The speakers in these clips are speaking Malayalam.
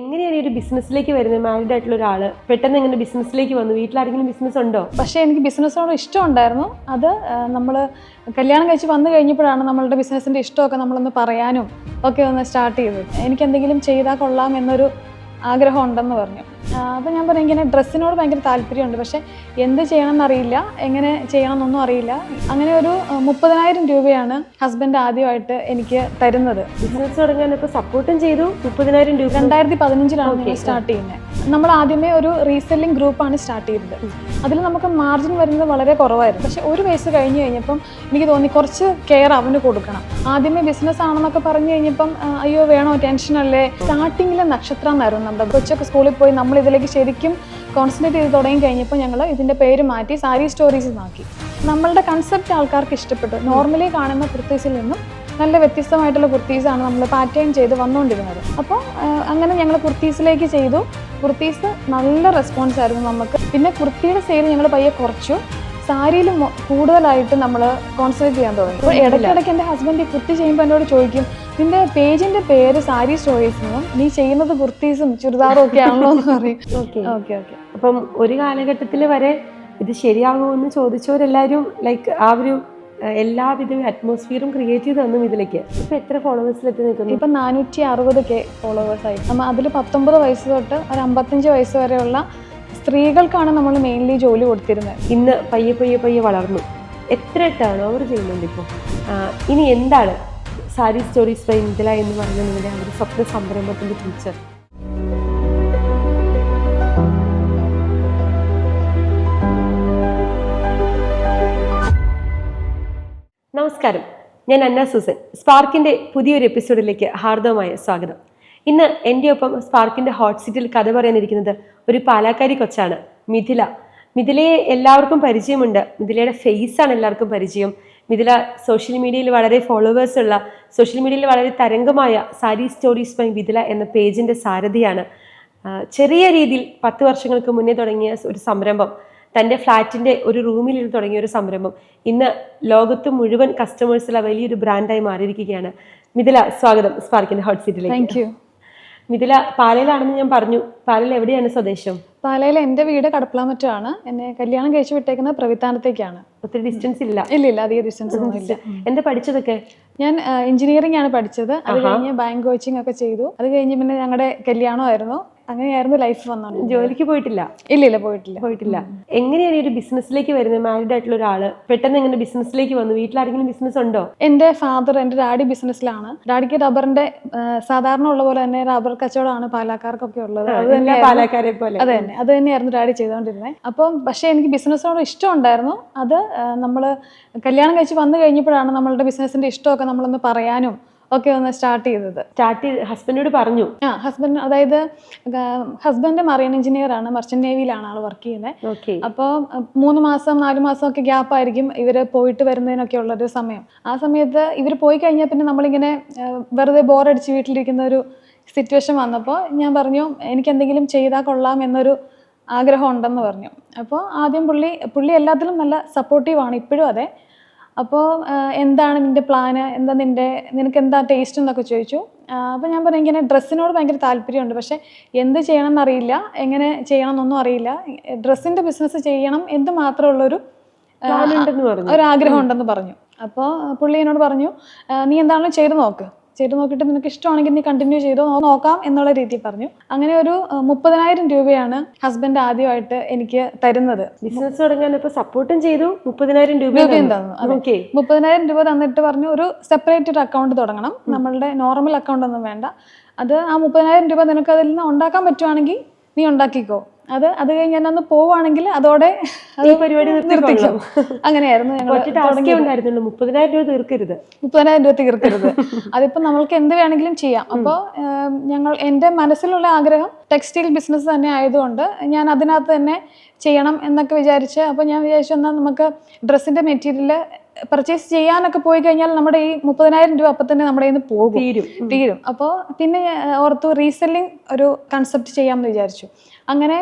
എങ്ങനെയാണ് ഒരു ബിസിനസ്സിലേക്ക് വരുന്നത്? മാരീഡ് ആയിട്ടുള്ള ഒരാൾ പെട്ടെന്ന് എങ്ങനെ ബിസിനസ്സിലേക്ക് വന്നു? വീട്ടിലാരെങ്കിലും ബിസിനസ് ഉണ്ടോ? പക്ഷേ എനിക്ക് ബിസിനസ്സിനോട് ഇഷ്ടം ഉണ്ടായിരുന്നു അത് നമ്മൾ കല്യാണം കഴിച്ച് വന്നു കഴിഞ്ഞപ്പോഴാണ് നമ്മളുടെ ബിസിനസ്സിന്റെ ഇഷ്ടമൊക്കെ നമ്മളൊന്ന് പറയാനും ഒക്കെ ഒന്ന് സ്റ്റാർട്ട് ചെയ്തത്. എനിക്ക് എന്തെങ്കിലും ചെയ്താൽ കൊള്ളാം എന്നൊരു ആഗ്രഹം ഉണ്ടെന്ന് പറഞ്ഞു. അപ്പോൾ ഞാൻ പറഞ്ഞു ഇങ്ങനെ ഡ്രസ്സിനോട് ഭയങ്കര താല്പര്യമുണ്ട്. പക്ഷേ എന്ത് ചെയ്യണം എന്നറിയില്ല എങ്ങനെ ചെയ്യണം എന്നൊന്നും അറിയില്ല. അങ്ങനെ ഒരു മുപ്പതിനായിരം രൂപയാണ് ഹസ്ബൻഡ് ആദ്യമായിട്ട് എനിക്ക് തരുന്നത്. ബിസിനസ് തുടങ്ങാൻ ഇപ്പോൾ സപ്പോർട്ടും ചെയ്തു. മുപ്പതിനായിരം രൂപ. രണ്ടായിരത്തി പതിനഞ്ചിലാണ്. സ്റ്റാർട്ട് ചെയ്യുന്നത്. നമ്മൾ ആദ്യമേ ഒരു റീസെല്ലിംഗ് ഗ്രൂപ്പാണ് സ്റ്റാർട്ട് ചെയ്തത്. അതിൽ നമുക്ക് മാർജിൻ വരുന്നത് വളരെ കുറവായിരുന്നു. പക്ഷെ ഒരു വയസ്സ് കഴിഞ്ഞ് കഴിഞ്ഞപ്പം എനിക്ക് തോന്നി കുറച്ച് കെയർ അവന് കൊടുക്കണം. ആദ്യമേ ബിസിനസ് ആണെന്നൊക്കെ പറഞ്ഞു കഴിഞ്ഞപ്പം അയ്യോ വേണോ ടെൻഷൻ അല്ലേ സ്റ്റാർട്ടിങ്ങിലെ നക്ഷത്രം എന്നായിരുന്നു നമ്മുടെ. കൊച്ചൊക്കെ സ്കൂളിൽ പോയി നമ്മൾ ഇതിലേക്ക് ശരിക്കും കോൺസെൻട്രേറ്റ് ചെയ്ത് തുടങ്ങി കഴിഞ്ഞപ്പോൾ ഞങ്ങൾ ഇതിന്റെ പേര് മാറ്റി സാരി സ്റ്റോറീസ് എന്നാക്കി നമ്മളുടെ കൺസെപ്റ്റ് ആൾക്കാർക്ക് ഇഷ്ടപ്പെട്ടു. നോർമലി കാണുന്ന കുർത്തീസിൽ നിന്നും നല്ല വ്യത്യസ്തമായിട്ടുള്ള കുർത്തീസാണ് നമ്മൾ പാറ്റേൺ ചെയ്ത് വന്നുകൊണ്ടിരുന്നത് അപ്പോൾ അങ്ങനെ ഞങ്ങൾ കുർത്തീസിലേക്ക് ചെയ്തു. കുർത്തീസ് നല്ല റെസ്പോൺസ് ആയിരുന്നു നമുക്ക്. പിന്നെ കുർത്തിയുടെ സെയിൽ ഞങ്ങൾ പയ്യെ കുറച്ചു. സാരിയിൽ കൂടുതലായിട്ട് നമ്മൾ കോൺസെൻട്രേറ്റ് ചെയ്യാൻ തുടങ്ങി. അപ്പോൾ ഇടയ്ക്കിടയ്ക്ക് എന്റെ ഹസ്ബൻഡ് ഈ കുർത്തി ചെയ്യുമ്പോൾ എന്നോട് ചോദിക്കും നിന്റെ പേജിന്റെ പേര് സാരി സ്റ്റോറീസ് എന്നും നീ ചെയ്യുന്നത് കുർത്തീസും ചുരിദാറും ഒക്കെ ആണല്ലോ എന്ന് പറയും. ഓക്കെ. Okay okay. അപ്പം ഒരു കാലഘട്ടത്തിൽ വരെ ഇത് ശരിയാകുമെന്ന് ചോദിച്ചവരെല്ലാവരും ലൈക്ക് ആ ഒരു എല്ലാവിധ അറ്റ്മോസ്ഫിയറും ക്രിയേറ്റ് ചെയ്ത് തന്നു ഇതിലേക്ക്. ഇപ്പൊ എത്ര ഫോളോവേഴ്സിൽ എത്തി നിൽക്കുന്നു? ഇപ്പം നാനൂറ്റി അറുപത് കെ ഫോളോവേഴ്സ് ആയി. നമ്മൾ അതിൽ പത്തൊമ്പത് വയസ്സ് തൊട്ട് ഒരു അമ്പത്തഞ്ച് വയസ്സ് വരെയുള്ള സ്ത്രീകൾക്കാണ് നമ്മൾ മെയിൻലി ജോലി കൊടുത്തിരുന്നത്. ഇന്ന് പയ്യെ പയ്യെ പയ്യെ വളർന്നു. എത്ര ടേൺ ഓവർ ചെയ്യുന്നുണ്ട് ഇപ്പോൾ ഇനി എന്താണ് സാരി സ്റ്റോറീസ് ബൈ ഇന്ദില എന്ന് പറയുന്ന നിങ്ങളുടെ ആ ഒരു സ്വപ്ന സംരംഭത്തിന്റെ ടീച്ചർ നമസ്കാരം. ഞാൻ അന്ന സൂസൻ. സ്പാർക്കിന്റെ പുതിയൊരു എപ്പിസോഡിലേക്ക് ഹാർദവമായ സ്വാഗതം. ഇന്ന് എന്റെ ഒപ്പം സ്പാർക്കിന്റെ ഹോട്ട് സീറ്റിൽ കഥ പറയാനിരിക്കുന്നത് ഒരു പാലാക്കാരി കൊച്ചാണ് മിഥില. മിഥിലയെ എല്ലാവർക്കും പരിചയമുണ്ട്. മിഥിലയുടെ ഫേസ് ആണ് എല്ലാവർക്കും പരിചയം. മിഥില സോഷ്യൽ മീഡിയയിൽ വളരെ ഫോളോവേഴ്സ് ഉള്ള സോഷ്യൽ മീഡിയയിൽ വളരെ തരംഗമായ സാരി സ്റ്റോറീസ് ബൈ മിഥില എന്ന പേജിന്റെ സാരഥിയാണ്. ചെറിയ രീതിയിൽ പത്ത് വർഷങ്ങൾക്ക് മുന്നേ തുടങ്ങിയ ഒരു സംരംഭം തന്റെ ഫ്ലാറ്റിന്റെ ഒരു റൂമിൽ ഇരുന്ന് തുടങ്ങിയ ഒരു സംരംഭം ഇന്ന് ലോകത്ത് മുഴുവൻ കസ്റ്റമേഴ്സുള്ള വലിയൊരു ബ്രാൻഡായി മാറിയിരിക്കുകയാണ്. മിഥില സ്വാഗതം സ്പാർക്കിന്റെ ഹോട്ട് സീറ്റിലേക്ക് താങ്ക് മിഥില പാലയിലാണെന്ന് ഞാൻ പറഞ്ഞു. പാലയിൽ എവിടെയാണ് സ്വദേശം? പാലയിൽ എന്റെ വീട് കടപ്പളാമറ്റാണ് എന്നെ കല്യാണം കഴിച്ചു വിട്ടേക്കുന്നത് പ്രവിത്താനത്തേക്കാണ്. ഒത്തിരി ഡിസ്റ്റൻസ് ഇല്ല. ഇല്ല ഇല്ല അധികം ഡിസ്റ്റൻസ് ഒന്നും ഇല്ല. എന്താ പഠിച്ചതൊക്കെ? ഞാൻ എഞ്ചിനീയറിംഗ് ആണ് പഠിച്ചത്. അത് കഴിഞ്ഞ് ബാങ്ക് കോച്ചിങ് ഒക്കെ ചെയ്തു. അത് കഴിഞ്ഞ് പിന്നെ ഞങ്ങളുടെ കല്യാണമായിരുന്നു. അങ്ങനെയായിരുന്നു ലൈഫ് വന്നത്. ജോലിക്ക് പോയിട്ടില്ല. ഇല്ല ഇല്ല പോയിട്ടില്ല. പോയിട്ടില്ല എങ്ങനെയാണ് ഈ ഒരു ബിസിനസ്സിലേക്ക് വരുന്നത്? മാരീഡ് ആയിട്ടുള്ള ഒരാൾ പെട്ടെന്ന് എങ്ങനെ ബിസിനസ്സിലേക്ക് വന്നു? വീട്ടിലാരെങ്കിലും ബിസിനസ് ഉണ്ടോ? എന്റെ ഫാദർ എന്റെ ഡാഡി ബിസിനസ്സിലാണ് ഡാഡിക്ക് റബ്ബറിന്റെ സാധാരണ ഉള്ള പോലെ തന്നെ റബ്ബർ കച്ചവടമാണ് പാലക്കാർക്കൊക്കെ ഉള്ളത്. അത് തന്നെ പാലക്കാരെ പോലെ. അത് തന്നെ. അത് തന്നെയായിരുന്നു ഡാഡി ചെയ്തുകൊണ്ടിരുന്നത് അപ്പം പക്ഷേ എനിക്ക് ബിസിനസ്സിനോട് ഇഷ്ടം ഉണ്ടായിരുന്നു അത് നമ്മൾ കല്യാണം കഴിച്ച് വന്നു കഴിഞ്ഞപ്പോഴാണ് നമ്മളുടെ ബിസിനസ്സിന്റെ ഇഷ്ടമൊക്കെ നമ്മളൊന്ന് പറയാനും ഒക്കെ ഒന്ന് സ്റ്റാർട്ട് ചെയ്തത്. സ്റ്റാർട്ട് ചെയ്ത് ഹസ്ബൻഡോട് പറഞ്ഞു. ആ ഹസ്ബൻഡ് അതായത് ഹസ്ബൻഡ് മറൈൻ എഞ്ചിനീയർ ആണ്. മർച്ചന്റ് നേവിയിലാണ് ആൾ വർക്ക് ചെയ്യുന്നത് അപ്പോൾ മൂന്ന് മാസം നാല് മാസം ഒക്കെ ഗ്യാപ്പ് ആയിരിക്കും ഇവർ പോയിട്ട് വരുന്നതിനൊക്കെ ഉള്ളൊരു സമയം. ആ സമയത്ത് ഇവർ പോയി കഴിഞ്ഞാൽ പിന്നെ നമ്മളിങ്ങനെ വെറുതെ ബോറടിച്ച് വീട്ടിലിരിക്കുന്ന ഒരു സിറ്റുവേഷൻ വന്നപ്പോൾ ഞാൻ പറഞ്ഞു എനിക്ക് എന്തെങ്കിലും ചെയ്താൽ കൊള്ളാം എന്നൊരു ആഗ്രഹം ഉണ്ടെന്ന് പറഞ്ഞു. അപ്പോൾ ആദ്യം പുള്ളി പുള്ളി എല്ലാത്തിലും നല്ല സപ്പോർട്ടീവാണ് ഇപ്പോഴും അതെ. അപ്പോൾ എന്താണ് നിന്റെ പ്ലാന് എന്താ നിന്റെ നിനക്ക് എന്താ ടേസ്റ്റ് എന്നൊക്കെ ചോദിച്ചു. അപ്പോൾ ഞാൻ പറഞ്ഞു ഇങ്ങനെ ഡ്രസ്സിനോട് ഭയങ്കര താല്പര്യമുണ്ട്. പക്ഷേ എന്ത് ചെയ്യണം എന്നറിയില്ല. എങ്ങനെ ചെയ്യണം എന്നൊന്നും അറിയില്ല. ഡ്രസ്സിന്റെ ബിസിനസ് ചെയ്യണം എന്ന് മാത്രമുള്ളൊരു ആ, പ്ലാനുണ്ടെന്ന് പറഞ്ഞു. ഒരാഗ്രഹം ഉണ്ടെന്ന് പറഞ്ഞു. അപ്പോൾ പുള്ളി എന്നോട് പറഞ്ഞു നീ എന്താണോ ചെയ്ത് നോക്ക്. ചെയ്ത് നോക്കിയിട്ട് നിനക്ക് ഇഷ്ടമാണെങ്കിൽ നീ കണ്ടിന്യൂ ചെയ്തോ നോക്കാം എന്നുള്ള രീതിയിൽ പറഞ്ഞു. അങ്ങനെ ഒരു മുപ്പതിനായിരം രൂപയാണ് ഹസ്ബൻഡ് ആദ്യമായിട്ട് എനിക്ക് തരുന്നത്. ബിസിനസ് തുടങ്ങാൻ ഇപ്പൊ സപ്പോർട്ടും ചെയ്തു മുപ്പതിനായിരം രൂപ രൂപയും തന്നു. മുപ്പതിനായിരം രൂപ തന്നിട്ട് പറഞ്ഞു ഒരു സെപ്പറേറ്റ് ഒരു അക്കൗണ്ട് തുടങ്ങണം. നമ്മളുടെ നോർമൽ അക്കൗണ്ട് ഒന്നും വേണ്ട. അത് ആ മുപ്പതിനായിരം രൂപ നിനക്ക് അതിൽ നിന്ന് ഉണ്ടാക്കാൻ പറ്റുവാണെങ്കിൽ നീ ഉണ്ടാക്കിക്കോ. അത് അത് കഴിഞ്ഞ് ഞാൻ ഒന്ന് പോവുകയാണെങ്കിൽ അതോടെ അത് ഈ പരിപാടി നിർത്തിക്കും. അങ്ങനെയായിരുന്നു ഞങ്ങൾ മുപ്പതിനായിരം രൂപ തീർക്കരുത്. മുപ്പതിനായിരം രൂപ തീർക്കരുത്. അതിപ്പോ നമ്മൾക്ക് എന്ത് വേണമെങ്കിലും ചെയ്യാം. അപ്പോൾ ഞങ്ങൾ എന്റെ മനസ്സിലുള്ള ആഗ്രഹം ടെക്സ്റ്റൈൽ ബിസിനസ് തന്നെ ആയതുകൊണ്ട് ഞാൻ അതിനകത്ത് തന്നെ ചെയ്യണം എന്നൊക്കെ വിചാരിച്ച് അപ്പോൾ ഞാൻ വിചാരിച്ചു എന്നാൽ നമുക്ക് ഡ്രസ്സിന്റെ മെറ്റീരിയൽ പർച്ചേസ് ചെയ്യാനൊക്കെ പോയി കഴിഞ്ഞാൽ നമ്മുടെ ഈ മുപ്പതിനായിരം രൂപ അപ്പം തന്നെ നമ്മുടെ നിന്ന് പോകും. തീരും. തീരും. അപ്പോൾ പിന്നെ ഓർത്തു റീസെല്ലിംഗ് ഒരു കൺസെപ്റ്റ് ചെയ്യാമെന്ന് വിചാരിച്ചു. അങ്ങനെ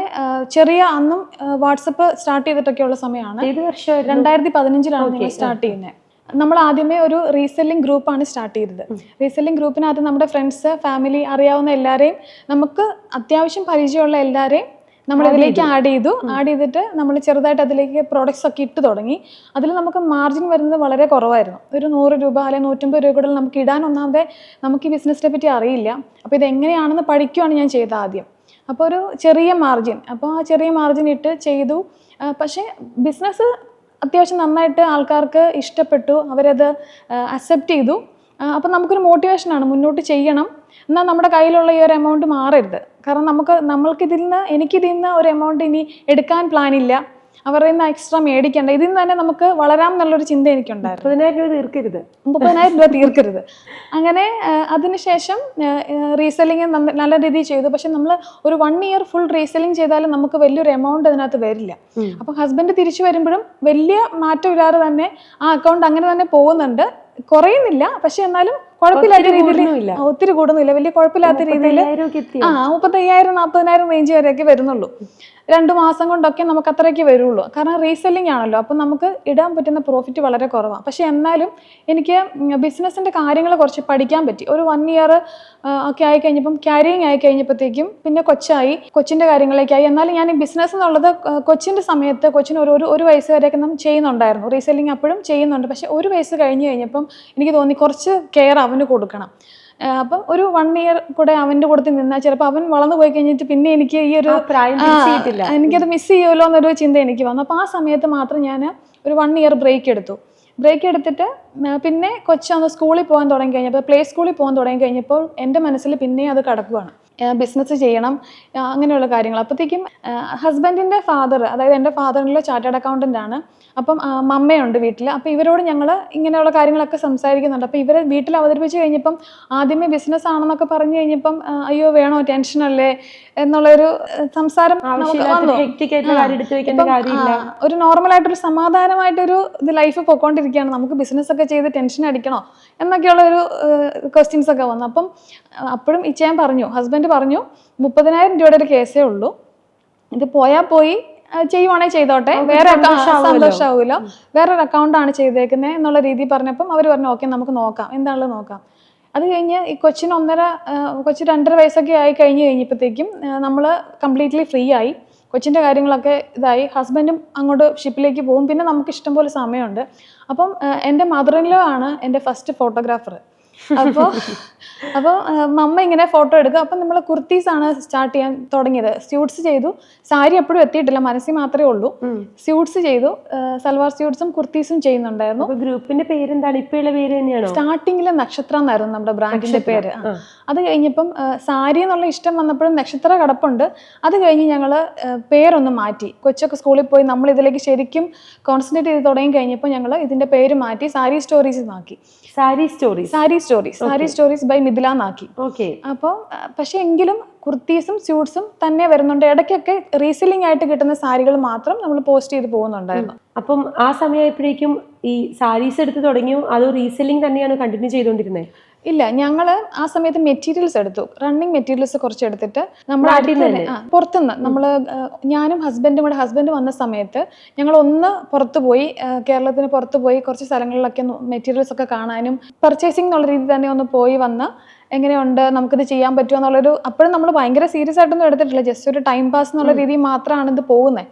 ചെറിയ അന്നും വാട്സപ്പ് സ്റ്റാർട്ട് ചെയ്തിട്ടൊക്കെയുള്ള സമയമാണ്. ഏത് വർഷം രണ്ടായിരത്തി പതിനഞ്ചിലാണ് ഞങ്ങൾ സ്റ്റാർട്ട് ചെയ്യുന്നത്. നമ്മൾ ആദ്യമേ ഒരു റീസെല്ലിംഗ് ഗ്രൂപ്പാണ് സ്റ്റാർട്ട് ചെയ്തത്. റീസെല്ലിംഗ് ഗ്രൂപ്പിനകത്ത് നമ്മുടെ ഫ്രണ്ട്സ് ഫാമിലി അറിയാവുന്ന എല്ലാവരെയും നമുക്ക് അത്യാവശ്യം പരിചയമുള്ള എല്ലാവരെയും നമ്മൾ ഇതിലേക്ക് ആഡ് ചെയ്തു. ആഡ് ചെയ്തിട്ട് നമ്മൾ ചെറുതായിട്ട് അതിലേക്ക് പ്രോഡക്റ്റ്സ് ഒക്കെ ഇട്ട് തുടങ്ങി. അതിൽ നമുക്ക് മാർജിൻ വരുന്നത് വളരെ കുറവായിരുന്നു. ഒരു നൂറ് രൂപ അല്ലെങ്കിൽ നൂറ്റമ്പത് രൂപ കൂടുതൽ നമുക്ക് ഇടാൻ ഒന്നാമതെ നമുക്ക് ഈ ബിസിനസ്സിനെ പറ്റി അറിയില്ല. അപ്പോൾ ഇത് എങ്ങനെയാണെന്ന് പഠിക്കുകയാണ് ഞാൻ ചെയ്തത് ആദ്യം. അപ്പോൾ ഒരു ചെറിയ മാർജിൻ അപ്പോൾ ആ ചെറിയ മാർജിൻ ഇട്ട് ചെയ്തു. പക്ഷേ ബിസിനസ് അത്യാവശ്യം നന്നായിട്ട് ആൾക്കാർക്ക് ഇഷ്ടപ്പെട്ടു. അവരത് അക്സെപ്റ്റ് ചെയ്തു. അപ്പം നമുക്കൊരു മോട്ടിവേഷനാണ് മുന്നോട്ട് ചെയ്യണം. എന്നാൽ നമ്മുടെ കയ്യിലുള്ള ഈ ഒരു എമൗണ്ട് മാറരുത്. കാരണം നമുക്ക് നമ്മൾക്കിതിൽ നിന്ന് എനിക്കിതിൽ നിന്ന് ഒരു എമൗണ്ട് ഇനി എടുക്കാൻ പ്ലാനില്ല അവരുടെ നിന്ന് എക്സ്ട്രാ മേടിക്കണ്ട. ഇതിൽ നിന്ന് തന്നെ നമുക്ക് വളരാം എന്നുള്ളൊരു ചിന്ത എനിക്കുണ്ടായിരുന്നു. മുപ്പതിനായിരം രൂപ തീർക്കരുത്. മുപ്പതിനായിരം രൂപ തീർക്കരുത്. അങ്ങനെ അതിനുശേഷം റീസെല്ലിങ് നല്ല രീതിയിൽ ചെയ്തു. പക്ഷെ നമ്മൾ ഒരു വൺ ഇയർ ഫുൾ റീസെല്ലിങ് ചെയ്താലും നമുക്ക് വലിയൊരു എമൗണ്ട് അതിനകത്ത് വരില്ല. അപ്പം ഹസ്ബൻഡ് തിരിച്ചു വരുമ്പോഴും വലിയ മാറ്റമില്ലാതെ തന്നെ ആ അക്കൗണ്ട് അങ്ങനെ തന്നെ പോകുന്നുണ്ട്. കുറയുന്നില്ല. പക്ഷെ എന്നാലും കുഴപ്പമില്ലാത്ത രീതിയിൽ ഒത്തിരി കൂടുന്നില്ല. വലിയ കുഴപ്പമില്ലാത്ത രീതിയിൽ ആ മുപ്പത്തയ്യായിരം നാൽപ്പതിനായിരം റേഞ്ച് വരെയൊക്കെ വരുന്നുള്ളൂ. രണ്ട് മാസം കൊണ്ടൊക്കെ നമുക്ക് അത്രയൊക്കെ വരുള്ളൂ. കാരണം റീസെല്ലിംഗ് ആണല്ലോ. അപ്പം നമുക്ക് ഇടാൻ പറ്റുന്ന പ്രോഫിറ്റ് വളരെ കുറവാണ് പക്ഷെ എന്നാലും എനിക്ക് ബിസിനസ്സിന്റെ കാര്യങ്ങൾ കുറച്ച് പഠിക്കാൻ പറ്റി. ഒരു വൺ ഇയർ ഒക്കെ ആയി കഴിഞ്ഞപ്പം ക്യാരിങ് ആയി കഴിഞ്ഞപ്പോഴത്തേക്കും പിന്നെ കൊച്ചായി. കൊച്ചിന്റെ കാര്യങ്ങളൊക്കെയായി എന്നാലും ഞാൻ ഈ ബിസിനസ് എന്നുള്ളത് കൊച്ചിന്റെ സമയത്ത് കൊച്ചിന് ഒരു ഒരു വയസ്സ് വരെയൊക്കെ നമ്മൾ ചെയ്യുന്നുണ്ടായിരുന്നു. റീസെല്ലിംഗ് അപ്പോഴും ചെയ്യുന്നുണ്ട്. പക്ഷെ ഒരു വയസ്സ് കഴിഞ്ഞ് കഴിഞ്ഞപ്പം എനിക്ക് തോന്നി കുറച്ച് കെയർ അവന് കൊടുക്കണം. അപ്പം ഒരു വൺ ഇയർ കൂടെ അവന്റെ കൂടെ നിന്നാൽ ചിലപ്പോൾ അവൻ വളർന്നു പോയി കഴിഞ്ഞിട്ട് പിന്നെ എനിക്ക് ഈ ഒരു എനിക്കത് മിസ് ചെയ്യുമല്ലോ എന്നൊരു ചിന്ത എനിക്ക് വന്നു. അപ്പോൾ ആ സമയത്ത് മാത്രം ഞാൻ ഒരു വൺ ഇയർ ബ്രേക്ക് എടുത്തു. ബ്രേക്ക് എടുത്തിട്ട് പിന്നെ കൊച്ചൊന്ന് സ്കൂളിൽ പോകാൻ തുടങ്ങി കഴിഞ്ഞപ്പോൾ പ്ലേ സ്കൂളിൽ പോകാൻ തുടങ്ങി കഴിഞ്ഞപ്പോൾ എന്റെ മനസ്സിൽ പിന്നെയും അത് കടക്കുവാണ്. ബിസിനസ് ചെയ്യണം അങ്ങനെയുള്ള കാര്യങ്ങൾ. അപ്പോഴത്തേക്കും ഹസ്ബൻഡിന്റെ ഫാദർ അതായത് എന്റെ ഫാദറിനുള്ള ചാർട്ടേഡ് അക്കൗണ്ടന്റ് ആണ്. അപ്പം മമ്മയുണ്ട് വീട്ടിൽ. അപ്പോൾ ഇവരോട് ഞങ്ങൾ ഇങ്ങനെയുള്ള കാര്യങ്ങളൊക്കെ സംസാരിക്കുന്നുണ്ട്. അപ്പോൾ ഇവരെ വീട്ടിൽ അവതരിപ്പിച്ച് കഴിഞ്ഞപ്പം ആദ്യമേ ബിസിനസ് ആണെന്നൊക്കെ പറഞ്ഞു കഴിഞ്ഞപ്പം അയ്യോ വേണോ? ടെൻഷനല്ലേ? എന്നുള്ളൊരു സംസാരം ഒരു നോർമൽ ആയിട്ടൊരു സമാധാനമായിട്ടൊരു ഇത് ലൈഫ് പോയിക്കൊണ്ടിരിക്കുകയാണ് നമുക്ക് ബിസിനസ് ഒക്കെ ചെയ്ത് ടെൻഷൻ അടിക്കണോ എന്നൊക്കെയുള്ള ഒരു ക്വസ്റ്റ്യൻസ് ഒക്കെ വന്നു. അപ്പം അപ്പോഴും ഇച്ചയാൻ പറഞ്ഞു. ഹസ്ബൻഡ് പറഞ്ഞു മുപ്പതിനായിരം രൂപയുടെ ഒരു കേസേ ഉള്ളൂ. ഇത് പോയാൽ പോയി ചെയ്യുവാണെങ്കിൽ ചെയ്തോട്ടെ. വേറെ. സന്തോഷമാവുമല്ലോ വേറൊരു അക്കൗണ്ടാണ് ചെയ്തേക്കുന്നത് എന്നുള്ള രീതി പറഞ്ഞപ്പം അവർ പറഞ്ഞു ഓക്കെ നമുക്ക് നോക്കാം. എന്താണല്ലോ നോക്കാം. അത് കഴിഞ്ഞ് ഈ കൊച്ചിന് ഒന്നര കൊച്ചി രണ്ടര വയസ്സൊക്കെ ആയി കഴിഞ്ഞ് കഴിഞ്ഞപ്പോഴത്തേക്കും നമ്മൾ കംപ്ലീറ്റ്ലി ഫ്രീ ആയി. കൊച്ചിന്റെ കാര്യങ്ങളൊക്കെ ഇതായി. ഹസ്ബൻഡും അങ്ങോട്ട് ഷിപ്പിലേക്ക് പോകും. പിന്നെ നമുക്ക് ഇഷ്ടംപോലെ സമയമുണ്ട്. അപ്പം എന്റെ മദറിൻലോ ആണ് എന്റെ ഫസ്റ്റ് ഫോട്ടോഗ്രാഫർ അപ്പോൾ അപ്പോൾ മമ്മ ഇങ്ങനെ ഫോട്ടോ എടുക്കുക. അപ്പം നമ്മൾ കുർത്തീസാണ് സ്റ്റാർട്ട് ചെയ്യാൻ തുടങ്ങിയത്. സ്യൂട്ട്സ് ചെയ്തു. സാരി എപ്പോഴും എത്തിയിട്ടില്ല. മനസ്സിൽ മാത്രമേ ഉള്ളൂ. സ്യൂട്ട്സ് ചെയ്തു. സൽവാർ സ്യൂട്ട്സും കുർത്തീസും ചെയ്യുന്നുണ്ടായിരുന്നു. ഗ്രൂപ്പിന്റെ പേരെന്താണ്? ഇപ്പോഴുള്ള പേര് സ്റ്റാർട്ടിങ്ങിലെ സ്റ്റാർട്ടിങ്ങിൽ നക്ഷത്ര എന്നായിരുന്നു നമ്മുടെ ബ്രാൻഡിന്റെ പേര്. അത് കഴിഞ്ഞപ്പം സാരി എന്നുള്ള ഇഷ്ടം വന്നപ്പോഴും നക്ഷത്ര കടപ്പുണ്ട്. അത് കഴിഞ്ഞ് ഞങ്ങൾ പേരൊന്ന് മാറ്റി. കൊച്ചൊക്കെ സ്കൂളിൽ പോയി നമ്മൾ ഇതിലേക്ക് ശരിക്കും കോൺസെൻട്രേറ്റ് ചെയ്ത് തുടങ്ങി കഴിഞ്ഞപ്പോൾ ഞങ്ങൾ ഇതിന്റെ പേര് മാറ്റി സാരി സ്റ്റോറീസ് നോക്കി sari story sari stories sari stories by Mithila എന്നാക്കി ഓക്കെ അപ്പോൾ പക്ഷെ എങ്കിലും കുർത്തീസും സ്യൂട്ട്സും തന്നെ വരുന്നുണ്ട്. ഇടയ്ക്കൊക്കെ റീസെല്ലിംഗ് ആയിട്ട് കിട്ടുന്ന സാരികൾ മാത്രം നമ്മൾ പോസ്റ്റ് ചെയ്ത് പോകുന്നുണ്ടായിരുന്നു. അപ്പം ആ സമയമായപ്പോഴേക്കും ഈ സാരീസ് എടുത്ത് തുടങ്ങിയോ അതോ റീസെല്ലിംഗ് തന്നെയാണ് കണ്ടിന്യൂ ചെയ്തുകൊണ്ടിരുന്നത്? ഇല്ല ഞങ്ങൾ ആ സമയത്ത് മെറ്റീരിയൽസ് എടുത്തു. റണ്ണിങ് മെറ്റീരിയൽസ് കുറച്ച് എടുത്തിട്ട് നമ്മൾ പുറത്തുനിന്ന് നമ്മൾ ഞാനും ഹസ്ബൻഡും കൂടെ ഹസ്ബൻഡ് വന്ന സമയത്ത് ഞങ്ങൾ ഒന്ന് പുറത്ത് പോയി കേരളത്തിന് പുറത്ത് പോയി കുറച്ച് സ്ഥലങ്ങളിലൊക്കെ മെറ്റീരിയൽസ് ഒക്കെ കാണാനും പർച്ചേസിംഗ് എന്നുള്ള രീതിയിൽ തന്നെ ഒന്ന് പോയി വന്ന് എങ്ങനെയുണ്ട് നമുക്കിത് ചെയ്യാൻ പറ്റുമോ എന്നുള്ളൊരു അപ്പോഴും നമ്മൾ ഭയങ്കര സീരിയസ് ആയിട്ടൊന്നും എടുത്തിട്ടില്ല. ജസ്റ്റ് ഒരു ടൈം പാസ് എന്നുള്ള രീതിയിൽ മാത്രമാണ് ഇത് പോകുന്നത്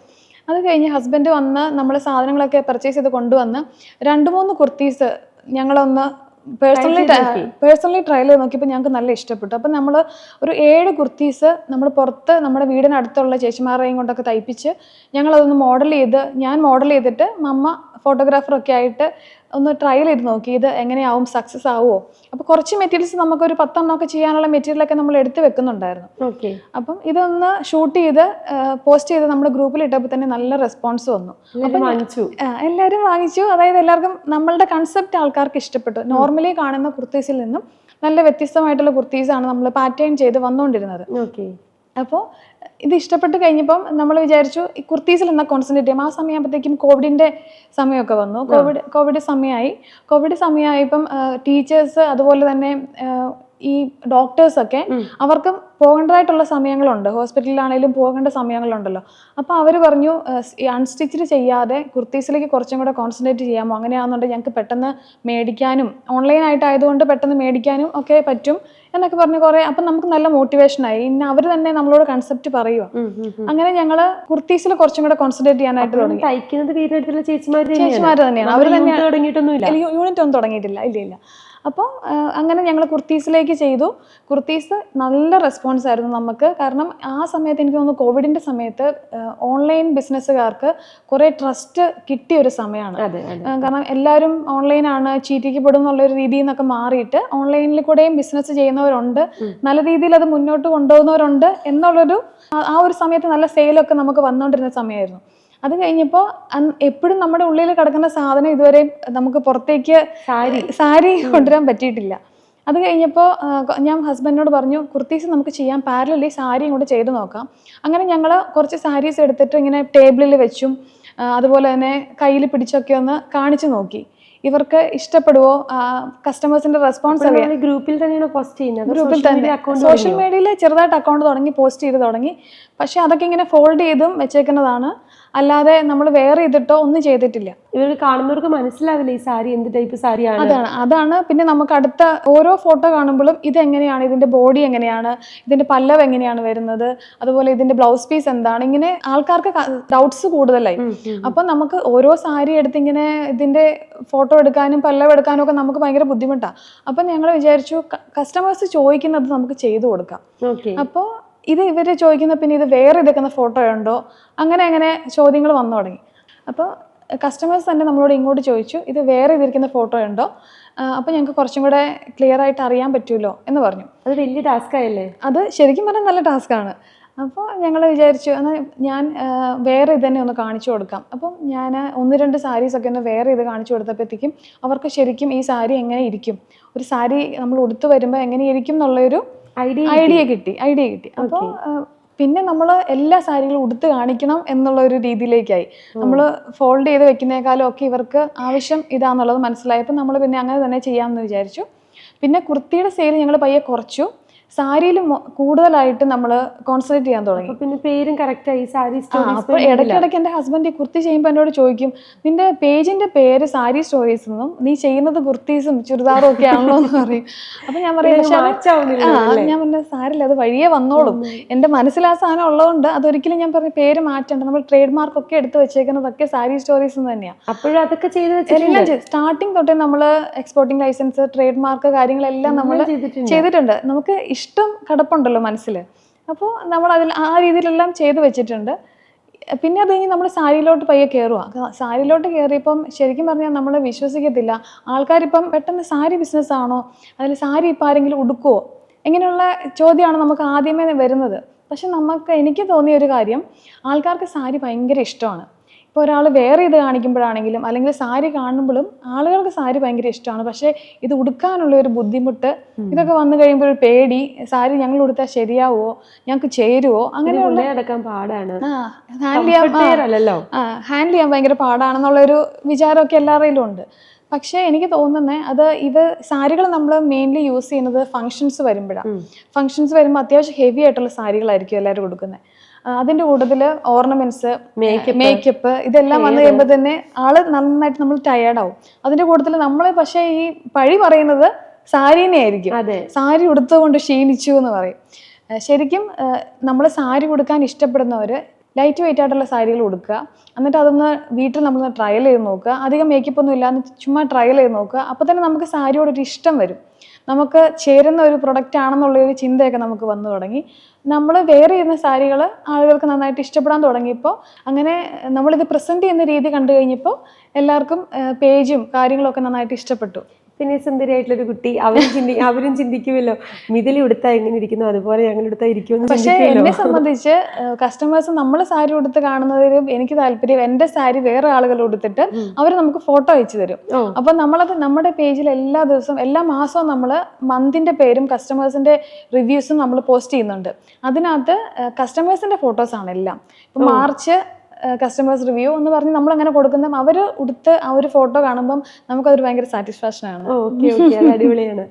അത് കഴിഞ്ഞ് ഹസ്ബൻഡ് വന്ന് നമ്മൾ സാധനങ്ങളൊക്കെ പർച്ചേസ് ചെയ്ത് കൊണ്ടുവന്ന് രണ്ട് മൂന്ന് കുർത്തീസ് ഞങ്ങളൊന്ന് പേഴ്സണലി. പേഴ്സണലി ട്രയൽ ചെയ്ത് നോക്കിയപ്പോൾ ഞങ്ങൾക്ക് നല്ല ഇഷ്ടപ്പെട്ടു അപ്പം നമ്മൾ ഒരു ഏഴ് കുർത്തീസ് നമ്മൾ പുറത്ത് നമ്മുടെ വീടിനടുത്തുള്ള ചേച്ചിമാരെയും കൊണ്ടൊക്കെ തയ്പ്പിച്ച് ഞങ്ങളതൊന്ന് മോഡൽ ചെയ്ത് ഞാൻ മോഡൽ ചെയ്തിട്ട് മമ്മ ഫോട്ടോഗ്രാഫറൊക്കെ ആയിട്ട് ഒന്ന് ട്രയൽ ചെയ്ത് നോക്കി. ഇത് എങ്ങനെയാവും സക്സസ് ആവുമോ അപ്പോൾ കുറച്ച് മെറ്റീരിയൽസ് നമുക്ക് നമുക്കൊരു പത്തെണ്ണമൊക്കെ ചെയ്യാനുള്ള മെറ്റീരിയലൊക്കെ നമ്മൾ എടുത്ത് വെക്കുന്നുണ്ടായിരുന്നു. ഓക്കെ അപ്പം ഇതൊന്ന് ഷൂട്ട് ചെയ്ത് പോസ്റ്റ് ചെയ്ത് നമ്മുടെ ഗ്രൂപ്പിൽ ഇട്ടപ്പോൾ തന്നെ നല്ല റെസ്പോൺസ് വന്നു. വാങ്ങിച്ചു? എല്ലാവരും വാങ്ങിച്ചു. അതായത് എല്ലാവർക്കും നമ്മളുടെ കൺസെപ്റ്റ് ആൾക്കാർക്ക് ഇഷ്ടപ്പെട്ടു. നോർമലി കാണുന്ന കുർത്തീസിൽ നിന്നും നല്ല വ്യത്യസ്തമായിട്ടുള്ള കുർത്തീസാണ് നമ്മൾ പാറ്റേൺ ചെയ്ത് വന്നുകൊണ്ടിരുന്നത് ഓക്കെ അപ്പോൾ ഇത് ഇഷ്ടപ്പെട്ട് കഴിഞ്ഞപ്പം നമ്മൾ വിചാരിച്ചു ഈ കുർത്തീസിൽ എന്നാൽ കോൺസെൻട്രേറ്റ് ചെയ്യാം ആ സമയമാകുമ്പോഴത്തേക്കും കോവിഡിന്റെ സമയമൊക്കെ വന്നു. കോവിഡ് കോവിഡ് സമയമായി കോവിഡ് സമയമായപ്പം ടീച്ചേഴ്സ് അതുപോലെ തന്നെ ഈ ഡോക്ടേഴ്സൊക്കെ. അവർക്കും പോകേണ്ടതായിട്ടുള്ള സമയങ്ങളുണ്ട്. ഹോസ്പിറ്റലിലാണെങ്കിലും പോകേണ്ട സമയങ്ങളുണ്ടല്ലോ. അപ്പോൾ അവർ പറഞ്ഞു അൺസ്റ്റിച്ചിൽ ചെയ്യാതെ കുർത്തീസിലേക്ക് കുറച്ചും കൂടെ കോൺസെൻട്രേറ്റ് ചെയ്യാമോ? അങ്ങനെയാണെന്നുണ്ടെങ്കിൽ ഞങ്ങൾക്ക് പെട്ടെന്ന് മേടിക്കാനും ഓൺലൈനായിട്ട് ആയതുകൊണ്ട് പെട്ടെന്ന് മേടിക്കാനും ഒക്കെ പറ്റും എന്നൊക്കെ പറഞ്ഞ് കുറേ അപ്പം നമുക്ക് നല്ല മോട്ടിവേഷനായി ഇന്ന് അവർ തന്നെ നമ്മളോട് കൺസെപ്റ്റ് പറയുക. അങ്ങനെ ഞങ്ങൾ കുർത്തീസിൽ കുറച്ചും കൂടെ കോൺസെൻട്രേറ്റ് ചെയ്യാനായിട്ട് തുടങ്ങി. തയ്ക്കുന്നത് ചേച്ചിമാർ തന്നെയാണ്. അവർ തന്നെ തന്നെയാണ്. യൂണിറ്റ് ഒന്നും തുടങ്ങിയിട്ടില്ല. ഇല്ല ഇല്ല. അപ്പോൾ അങ്ങനെ ഞങ്ങൾ കുർത്തീസിലേക്ക് ചെയ്തു. കുർത്തീസ് നല്ല റെസ്പോൺസ് ആയിരുന്നു നമുക്ക്. കാരണം ആ സമയത്ത് എനിക്ക് തോന്നുന്നു കോവിഡിന്റെ സമയത്ത് ഓൺലൈൻ ബിസിനസ്സുകാർക്ക് കുറേ ട്രസ്റ്റ് കിട്ടിയ ഒരു സമയമാണ് കാരണം എല്ലാവരും ഓൺലൈനാണ് ചീറ്റിക്കപ്പെടും എന്നുള്ളൊരു രീതിയിൽ നിന്നൊക്കെ മാറിയിട്ട് ഓൺലൈനിൽ കൂടെയും ബിസിനസ് ചെയ്യുന്നവരുണ്ട്. നല്ല രീതിയിൽ അത് മുന്നോട്ട് കൊണ്ടുപോകുന്നവരുണ്ട് എന്നുള്ളൊരു ആ ഒരു സമയത്ത് നല്ല സെയിലൊക്കെ നമുക്ക് വന്നുകൊണ്ടിരുന്ന സമയമായിരുന്നു അത് കഴിഞ്ഞപ്പോ എപ്പോഴും നമ്മുടെ ഉള്ളിൽ കിടക്കുന്ന സാധനം ഇതുവരെ നമുക്ക് പുറത്തേക്ക് സാരി. സാരി കൊണ്ടുവരാൻ പറ്റിയിട്ടില്ല. അത് കഴിഞ്ഞപ്പോൾ ഞാൻ ഹസ്ബൻഡിനോട് പറഞ്ഞു കുർത്തീസ് നമുക്ക് ചെയ്യാം പാരലി സാരിയും കൂടെ ചെയ്ത് നോക്കാം. അങ്ങനെ ഞങ്ങൾ കുറച്ച് സാരീസ് എടുത്തിട്ട് ഇങ്ങനെ ടേബിളിൽ വെച്ചും അതുപോലെ തന്നെ കയ്യിൽ പിടിച്ചൊക്കെ ഒന്ന് കാണിച്ചു നോക്കി. ഇവർക്ക് ഇഷ്ടപ്പെടുവോ? കസ്റ്റമേഴ്സിന്റെ റെസ്പോൺസ് ഗ്രൂപ്പിൽ തന്നെയാണ് പോസ്റ്റ് ചെയ്യുന്നത്. ഗ്രൂപ്പിൽ തന്നെ. സോഷ്യൽ മീഡിയയിൽ ചെറുതായിട്ട് അക്കൗണ്ട് തുടങ്ങി പോസ്റ്റ് ചെയ്ത് തുടങ്ങി. പക്ഷെ അതൊക്കെ ഇങ്ങനെ ഫോൾഡ് ചെയ്തും വെച്ചേക്കുന്നതാണ്. അല്ലാതെ നമ്മൾ വേറെ ഇതിട്ടോ ഒന്നും ചെയ്തിട്ടില്ല. ഇവർ കാണുന്നവർക്ക് മനസ്സിലാവില്ല ഈ സാരി എന്ത് ടൈപ്പ് സാരിയാണ്. അതാണ് അതാണ്. പിന്നെ നമുക്ക് അടുത്ത ഓരോ ഫോട്ടോ കാണുമ്പോഴും ഇത് എങ്ങനെയാണ് ഇതിന്റെ ബോഡി എങ്ങനെയാണ് ഇതിന്റെ പല്ലവ് എങ്ങനെയാണ് വരുന്നത് അതുപോലെ ഇതിന്റെ ബ്ലൗസ് പീസ് എന്താണ്. ഇങ്ങനെ ആൾക്കാർക്ക് ഡൗട്ട്സ് കൂടുതലായി. അപ്പം നമുക്ക് ഓരോ സാരി എടുത്ത് ഇങ്ങനെ ഇതിന്റെ ഫോട്ടോ എടുക്കാനും പല്ലവ് എടുക്കാനും ഒക്കെ നമുക്ക് ഭയങ്കര ബുദ്ധിമുട്ടാണ് അപ്പം ഞങ്ങൾ വിചാരിച്ചു കസ്റ്റമേഴ്സ് ചോദിക്കുന്നത് നമുക്ക് ചെയ്തു കൊടുക്കാം. അപ്പോൾ ഇത് ഇവർ ചോദിക്കുന്ന പിന്നെ ഇത് വേറെ എടുക്കുന്ന ഫോട്ടോ ഉണ്ടോ? അങ്ങനെ അങ്ങനെ ചോദ്യങ്ങൾ വന്നു തുടങ്ങി. അപ്പോൾ കസ്റ്റമേഴ്സ് തന്നെ നമ്മളോട് ഇങ്ങോട്ട് ചോദിച്ചു ഇത് വേറെ ഇതിരിക്കുന്ന ഫോട്ടോ ഉണ്ടോ? അപ്പോൾ ഞങ്ങൾക്ക് കുറച്ചും കൂടെ ക്ലിയർ ആയിട്ട് അറിയാൻ പറ്റുമല്ലോ എന്ന് പറഞ്ഞു. അത് വലിയ ടാസ്ക് ആയല്ലേ? അത് ശരിക്കും പറഞ്ഞാൽ നല്ല ടാസ്ക്കാണ് അപ്പോൾ ഞങ്ങൾ വിചാരിച്ചു എന്നാൽ ഞാൻ വേറെ ഇത് തന്നെ ഒന്ന് കാണിച്ചു കൊടുക്കാം. അപ്പം ഞാൻ ഒന്ന് രണ്ട് സാരീസൊക്കെ ഒന്ന് വേറെ ഇത് കാണിച്ചു കൊടുത്തപ്പോഴത്തേക്കും അവർക്ക് ശരിക്കും ഈ സാരി എങ്ങനെ ഇരിക്കും? ഒരു സാരി നമ്മൾ ഉടുത്ത് വരുമ്പോൾ എങ്ങനെ ഇരിക്കും എന്നുള്ളൊരു ഐഡിയ കിട്ടി. ഐഡിയ കിട്ടി അപ്പോൾ പിന്നെ നമ്മൾ എല്ലാ സാരികളും ഉടുത്ത് കാണിക്കണം എന്നുള്ള ഒരു രീതിയിലേക്കായി നമ്മൾ ഫോൾഡ് ചെയ്ത് വെക്കുന്നേക്കാളും ഒക്കെ ഇവർക്ക് ആവശ്യം ഇതാന്നുള്ളത് മനസ്സിലായപ്പോൾ നമ്മൾ പിന്നെ അങ്ങനെ തന്നെ ചെയ്യാമെന്ന് വിചാരിച്ചു. പിന്നെ കുർത്തിയുടെ സെയിൽ ഞങ്ങൾ പയ്യെ കുറച്ചു. സാരിയിൽ കൂടുതലായിട്ട് നമ്മൾ കോൺസെൻട്രേറ്റ് ചെയ്യാൻ തുടങ്ങി. പിന്നെ പേരും കറക്റ്റ് ആയി സാരി അപ്പോൾ ഇടയ്ക്കിടയ്ക്ക് എന്റെ ഹസ്ബൻഡ് ഈ കുർത്തി ചെയ്യുമ്പോൾ എന്നോട് ചോദിക്കും നിന്റെ പേജിന്റെ പേര് സാരി സ്റ്റോറീസ് എന്നും നീ ചെയ്യുന്നത് കുർത്തീസും ചുരിദാറും ഒക്കെ ആണല്ലോ എന്ന് പറയും. അപ്പം ഞാൻ പറയും "പക്ഷേ അത് മാച്ചാവുന്നില്ല ആ ഞാൻ പറഞ്ഞ സാരില്ല അത് വഴിയേ വന്നോളും. എന്റെ മനസ്സിൽ ആ സാധനം ഉള്ളതുകൊണ്ട് അതൊരിക്കലും ഞാൻ പറഞ്ഞ പേര് മാറ്റണ്ട. നമ്മൾ ട്രേഡ് മാർക്ക് ഒക്കെ എടുത്ത് വെച്ചേക്കുന്നതൊക്കെ സാരി സ്റ്റോറീസ് എന്ന് തന്നെയാണ് അപ്പോഴും അതൊക്കെ ചെയ്ത് എല്ലാം സ്റ്റാർട്ടിങ് തൊട്ടേ നമ്മൾ എക്സ്പോർട്ടിംഗ് ലൈസൻസ് ട്രേഡ് മാർക്ക് കാര്യങ്ങളെല്ലാം നമ്മൾ ചെയ്തിട്ടുണ്ട്. നമുക്ക് ഇഷ്ടം കിടപ്പുണ്ടല്ലോ മനസ്സിൽ അപ്പോൾ നമ്മൾ അതിൽ ആ രീതിയിലെല്ലാം ചെയ്തു വെച്ചിട്ടുണ്ട്. പിന്നെ അത് കഴിഞ്ഞ് നമ്മൾ സാരിയിലോട്ട് പയ്യെ കയറുക സാരിയിലോട്ട് കയറിയപ്പം ശരിക്കും പറഞ്ഞാൽ നമ്മൾ വിശ്വസിക്കത്തില്ല. ആൾക്കാരിപ്പം പെട്ടെന്ന് സാരി ബിസിനസ്സാണോ അതിൽ സാരി ഇപ്പം ആരെങ്കിലും ഉടുക്കുവോ? ഇങ്ങനെയുള്ള ചോദ്യമാണ് നമുക്ക് ആദ്യമേ വരുന്നത്. പക്ഷെ നമുക്ക് എനിക്ക് തോന്നിയ ഒരു കാര്യം ആൾക്കാർക്ക് സാരി ഭയങ്കര ഇഷ്ടമാണ്. ഇപ്പോൾ ഒരാൾ വേറെ ഇത് കാണിക്കുമ്പോഴാണെങ്കിലും അല്ലെങ്കിൽ സാരി കാണുമ്പോഴും ആളുകൾക്ക് സാരി ഭയങ്കര ഇഷ്ടമാണ്. പക്ഷേ ഇത് ഉടുക്കാനുള്ള ഒരു ബുദ്ധിമുട്ട് ഇതൊക്കെ വന്നു കഴിയുമ്പോൾ ഒരു പേടി. സാരി ഞങ്ങൾ ഉടുത്താൽ ശരിയാവുമോ ഞങ്ങൾക്ക് ചേരുവോ? അങ്ങനെയുള്ള പാടാണ്. ഹാൻഡിൽ ചെയ്യാൻ ഹാൻഡിൽ ചെയ്യാൻ ഭയങ്കര പാടാണെന്നുള്ളൊരു വിചാരമൊക്കെ എല്ലാവരുടെയിലും ഉണ്ട്. പക്ഷേ എനിക്ക് തോന്നുന്നത് അത് ഇത് സാരികൾ നമ്മൾ മെയിൻലി യൂസ് ചെയ്യുന്നത് ഫങ്ഷൻസ് വരുമ്പോഴാണ് ഫങ്ഷൻസ് വരുമ്പോൾ അത്യാവശ്യം ഹെവി ആയിട്ടുള്ള സാരികളായിരിക്കും എല്ലാവരും കൊടുക്കുന്നത് അതിന്റെ കൂട്ടത്തിൽ ഓർണമെന്റ്സ് മേക്കപ്പ് ഇതെല്ലാം വന്നു കഴിയുമ്പോൾ തന്നെ ആൾ നന്നായിട്ട് നമ്മൾ ടയേർഡ് ആവും. അതിന്റെ കൂട്ടത്തിൽ നമ്മൾ പക്ഷേ ഈ പഴി പറയുന്നത് സാരീനെ ആയിരിക്കും. സാരി ഉടുത്തുകൊണ്ട് ക്ഷീണിച്ചു എന്ന് പറയും. ശരിക്കും നമ്മൾ സാരി കൊടുക്കാൻ ഇഷ്ടപ്പെടുന്നവർ ലൈറ്റ് വെയിറ്റ് ആയിട്ടുള്ള സാരികൾ ഉടുക്കുക. എന്നിട്ട് അതൊന്ന് വീട്ടിൽ നമ്മളൊന്ന് ട്രയൽ ചെയ്ത് നോക്കുക. അധികം മേക്കപ്പ് ഒന്നും ഇല്ലാന്ന് ചുമ്മാ ട്രയൽ ചെയ്ത് നോക്കുക. അപ്പോൾ തന്നെ നമുക്ക് സാരിയോട് ഒരു ഇഷ്ടം വരും. നമുക്ക് ചേരുന്ന ഒരു പ്രൊഡക്റ്റ് ആണെന്നുള്ള ഒരു ചിന്തയൊക്കെ നമുക്ക് വന്നു തുടങ്ങി. നമ്മൾ വെയർ ചെയ്യുന്ന സാരികൾ ആളുകൾക്ക് നന്നായിട്ട് ഇഷ്ടപ്പെടാൻ തുടങ്ങിയപ്പോൾ അങ്ങനെ നമ്മളിത് പ്രസന്റ് ചെയ്യുന്ന രീതി കണ്ടു കഴിഞ്ഞപ്പോൾ എല്ലാവർക്കും പേജും കാര്യങ്ങളൊക്കെ നന്നായിട്ട് ഇഷ്ടപ്പെട്ടു. പിന്നെ സുന്ദരിയായിട്ടുള്ള ഒരു കുട്ടി. അവരും ചിന്തി അവരും ചിന്തിക്കുമല്ലോ. മിഥിലി ഉടുത്താ എങ്ങനെ ഇരിക്കുന്നു? അതുപോലെ ഞങ്ങൾ ഉടുത്താ ഇരിക്കുമെന്ന് പക്ഷേ എന്നെ സംബന്ധിച്ച് കസ്റ്റമേഴ്സ് നമ്മൾ സാരി ഉടുത്ത് കാണുന്നതിലും എനിക്ക് താല്പര്യം എന്റെ സാരി വേറെ ആളുകൾ ഉടുത്തിട്ട് അവർ നമുക്ക് ഫോട്ടോ അയച്ചു തരും. അപ്പൊ നമ്മളത് നമ്മുടെ പേജിൽ എല്ലാ ദിവസവും എല്ലാ മാസവും നമ്മൾ മന്തിന്റെ പേരും കസ്റ്റമേഴ്സിന്റെ റിവ്യൂസും നമ്മൾ പോസ്റ്റ് ചെയ്യുന്നുണ്ട്. അതിനകത്ത് കസ്റ്റമേഴ്സിന്റെ ഫോട്ടോസ് ആണ് എല്ലാം. ഇപ്പൊ മാർച്ച് കസ്റ്റമേഴ്സ് റിവ്യൂ എന്ന് പറഞ്ഞ് നമ്മൾ അങ്ങനെ കൊടുക്കുന്ന അവർ ഉടുത്ത് ആ ഒരു ഫോട്ടോ കാണുമ്പം നമുക്കതൊരു ഭയങ്കര സാറ്റിസ്ഫാക്ഷൻ ആണ്. Okay okay. അത് അടിപൊളിയാണ്.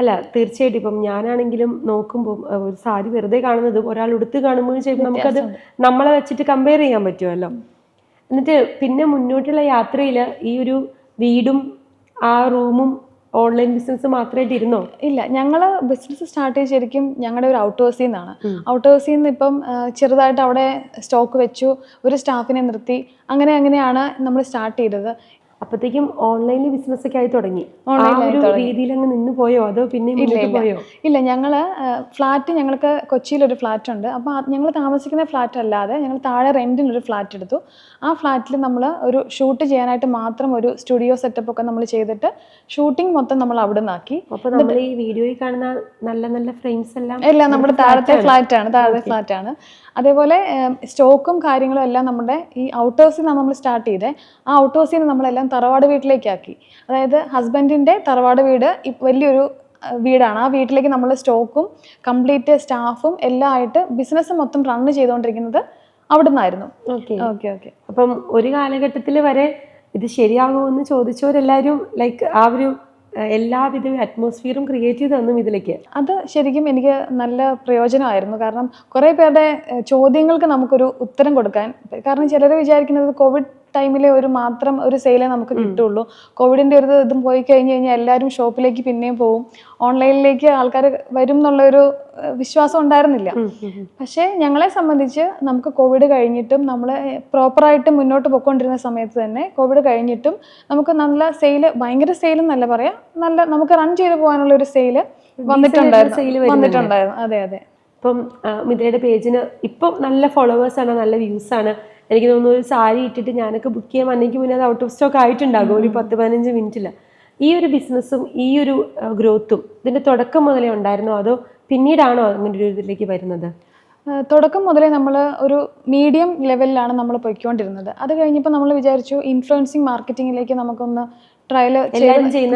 അല്ല തീർച്ചയായിട്ടും ഇപ്പം ഞാനാണെങ്കിലും നോക്കുമ്പോൾ ഒരു സാരി വെറുതെ കാണുന്നത് ഒരാൾ ഉടുത്ത് കാണുമ്പോൾ ചെയ്യുമ്പോൾ നമുക്കത് നമ്മളെ വെച്ചിട്ട് കമ്പയർ ചെയ്യാൻ പറ്റുമല്ലോ. എന്നിട്ട് പിന്നെ മുന്നോട്ടുള്ള യാത്രയിൽ ഈ ഒരു വീടും ആ റൂമും ഓൺലൈൻ ബിസിനസ് മാത്രമായിട്ട് ഇരുന്നോ ഇല്ല ഞങ്ങൾ ബിസിനസ് സ്റ്റാർട്ട് ചെയ്ത് ശരിക്കും ഞങ്ങളുടെ ഒരു ഔട്ട് ഹൗസിൽ നിന്നാണ് ഔട്ട് ഹൗസിൽ നിന്ന് ഇപ്പം ചെറുതായിട്ട് അവിടെ സ്റ്റോക്ക് വെച്ചു ഒരു സ്റ്റാഫിനെ നിർത്തി അങ്ങനെ അങ്ങനെയാണ് നമ്മൾ സ്റ്റാർട്ട് ചെയ്തത്. അപ്പത്തേക്കും ഓൺലൈനിൽ ബിസിനസ് ഒക്കെ ആയി തുടങ്ങി. രീതിയിൽ അങ്ങ് നിന്ന് പോയോ? അതോ പിന്നെ പോയോ? ഇല്ല ഞങ്ങൾ ഫ്ലാറ്റ് ഞങ്ങൾക്ക് കൊച്ചിയിൽ ഒരു ഫ്ലാറ്റ് ഉണ്ട്. അപ്പൊ ഞങ്ങൾ താമസിക്കുന്ന ഫ്ലാറ്റ് അല്ലാതെ ഞങ്ങൾ താഴെ റെന്റിന് ഒരു ഫ്ലാറ്റ് എടുത്തു. ആ ഫ്ലാറ്റിൽ നമ്മൾ ഒരു ഷൂട്ട് ചെയ്യാനായിട്ട് മാത്രം ഒരു സ്റ്റുഡിയോ സെറ്റപ്പ് ഒക്കെ നമ്മൾ ചെയ്തിട്ട് ഷൂട്ടിംഗ് മൊത്തം നമ്മൾ അവിടെ നിന്നാക്കി അപ്പൊ നമ്മൾ ഈ വീഡിയോയിൽ കാണുന്ന നല്ല നല്ല ഫ്രെയിംസ് എല്ലാം എല്ലാം നമ്മുടെ താഴത്തെ ഫ്ലാറ്റ് ആണ് താഴത്തെ ഫ്ലാറ്റ് ആണ്. അതേപോലെ സ്റ്റോക്കും കാര്യങ്ങളും എല്ലാം നമ്മുടെ ഈ ഔട്ട് ഹൗസിൽ നിന്നാണ് നമ്മൾ സ്റ്റാർട്ട് ചെയ്തേ. ആ ഔട്ട് ഹൗസിൽ നിന്ന് നമ്മളെല്ലാം തറവാട് വീട്ടിലേക്കാക്കി. അതായത് ഹസ്ബൻഡിന്റെ തറവാട് വീട് വലിയൊരു വീടാണ്. ആ വീട്ടിലേക്ക് നമ്മൾ സ്റ്റോക്കും കംപ്ലീറ്റ് സ്റ്റാഫും എല്ലാം ആയിട്ട് ബിസിനസ് മൊത്തം റൺ ചെയ്തുകൊണ്ടിരിക്കുന്നത് അവിടെ നിന്നായിരുന്നു ഓക്കെ ഓക്കെ. അപ്പം ഒരു കാലഘട്ടത്തിൽ വരെ ഇത് ശരിയാകുമെന്ന് ചോദിച്ചവരെല്ലാവരും ലൈക്ക് ആ ഒരു എല്ലാവിധ അറ്റ്മോസ്ഫിയറും ക്രിയേറ്റ് ചെയ്ത് തന്നും ഇതിലേക്ക്. അത് ശരിക്കും എനിക്ക് നല്ല പ്രയോജനമായിരുന്നു. കാരണം കുറേ പേരുടെ ചോദ്യങ്ങൾക്ക് നമുക്കൊരു ഉത്തരം കൊടുക്കാൻ കാരണം ചിലർ വിചാരിക്കുന്നത് കോവിഡ് ടൈമിലെ ഒരു മാത്രം ഒരു സെയിലേ നമുക്ക് കിട്ടുള്ളൂ. കോവിഡിന്റെ ഒരു ഇതും പോയി കഴിഞ്ഞു കഴിഞ്ഞാൽ എല്ലാവരും ഷോപ്പിലേക്ക് പിന്നെയും പോവും. ഓൺലൈനിലേക്ക് ആൾക്കാർ വരും എന്നുള്ളൊരു ഒരു വിശ്വാസം ഉണ്ടായിരുന്നില്ല. പക്ഷേ ഞങ്ങളെ സംബന്ധിച്ച് നമുക്ക് കോവിഡ് കഴിഞ്ഞിട്ടും നമ്മൾ പ്രോപ്പറായിട്ട് മുന്നോട്ട് പോയിക്കൊണ്ടിരുന്ന സമയത്ത് തന്നെ കോവിഡ് കഴിഞ്ഞിട്ടും നമുക്ക് നല്ല സെയിൽ ഭയങ്കര സെയിൽ എന്നല്ല പറയാം നല്ല നമുക്ക് റൺ ചെയ്ത് പോകാനുള്ള ഒരു സെയിൽ വന്നിട്ടുണ്ടായിരുന്നു. വന്നിട്ടുണ്ടായിരുന്നു. അതെ അതെ. ഇപ്പം മിഥയുടെ പേജിന് ഇപ്പം നല്ല ഫോളോവേഴ്സ് ആണ് നല്ല വ്യൂസ് ആണ്. എനിക്ക് തോന്നുന്നു ഒരു സാരി ഇട്ടിട്ട് ഞാനൊക്കെ ബുക്ക് ചെയ്യാൻ വന്നെങ്കിൽ മുന്നേ അത് ഔട്ട് ഓഫ് സ്റ്റോക്ക് ആയിട്ടുണ്ടാകും ഒരു പത്ത് പതിനഞ്ച് മിനിറ്റിൽ ഈ ഒരു ബിസിനസ്സും ഈ ഒരു ഗ്രോത്തും ഇതിന്റെ തുടക്കം മുതലേ ഉണ്ടായിരുന്നോ? അതോ പിന്നീടാണോ അങ്ങനെ ഒരു ഇതിലേക്ക് വരുന്നത്? തുടക്കം മുതലേ നമ്മൾ ഒരു മീഡിയം ലെവലിലാണ് നമ്മൾ പൊയ്ക്കൊണ്ടിരുന്നത്. അത് കഴിഞ്ഞപ്പോൾ നമ്മൾ വിചാരിച്ചു ഇൻഫ്ലുവൻസിങ് മാർക്കറ്റിങ്ങിലേക്ക് നമുക്കൊന്ന് ട്രയൽ.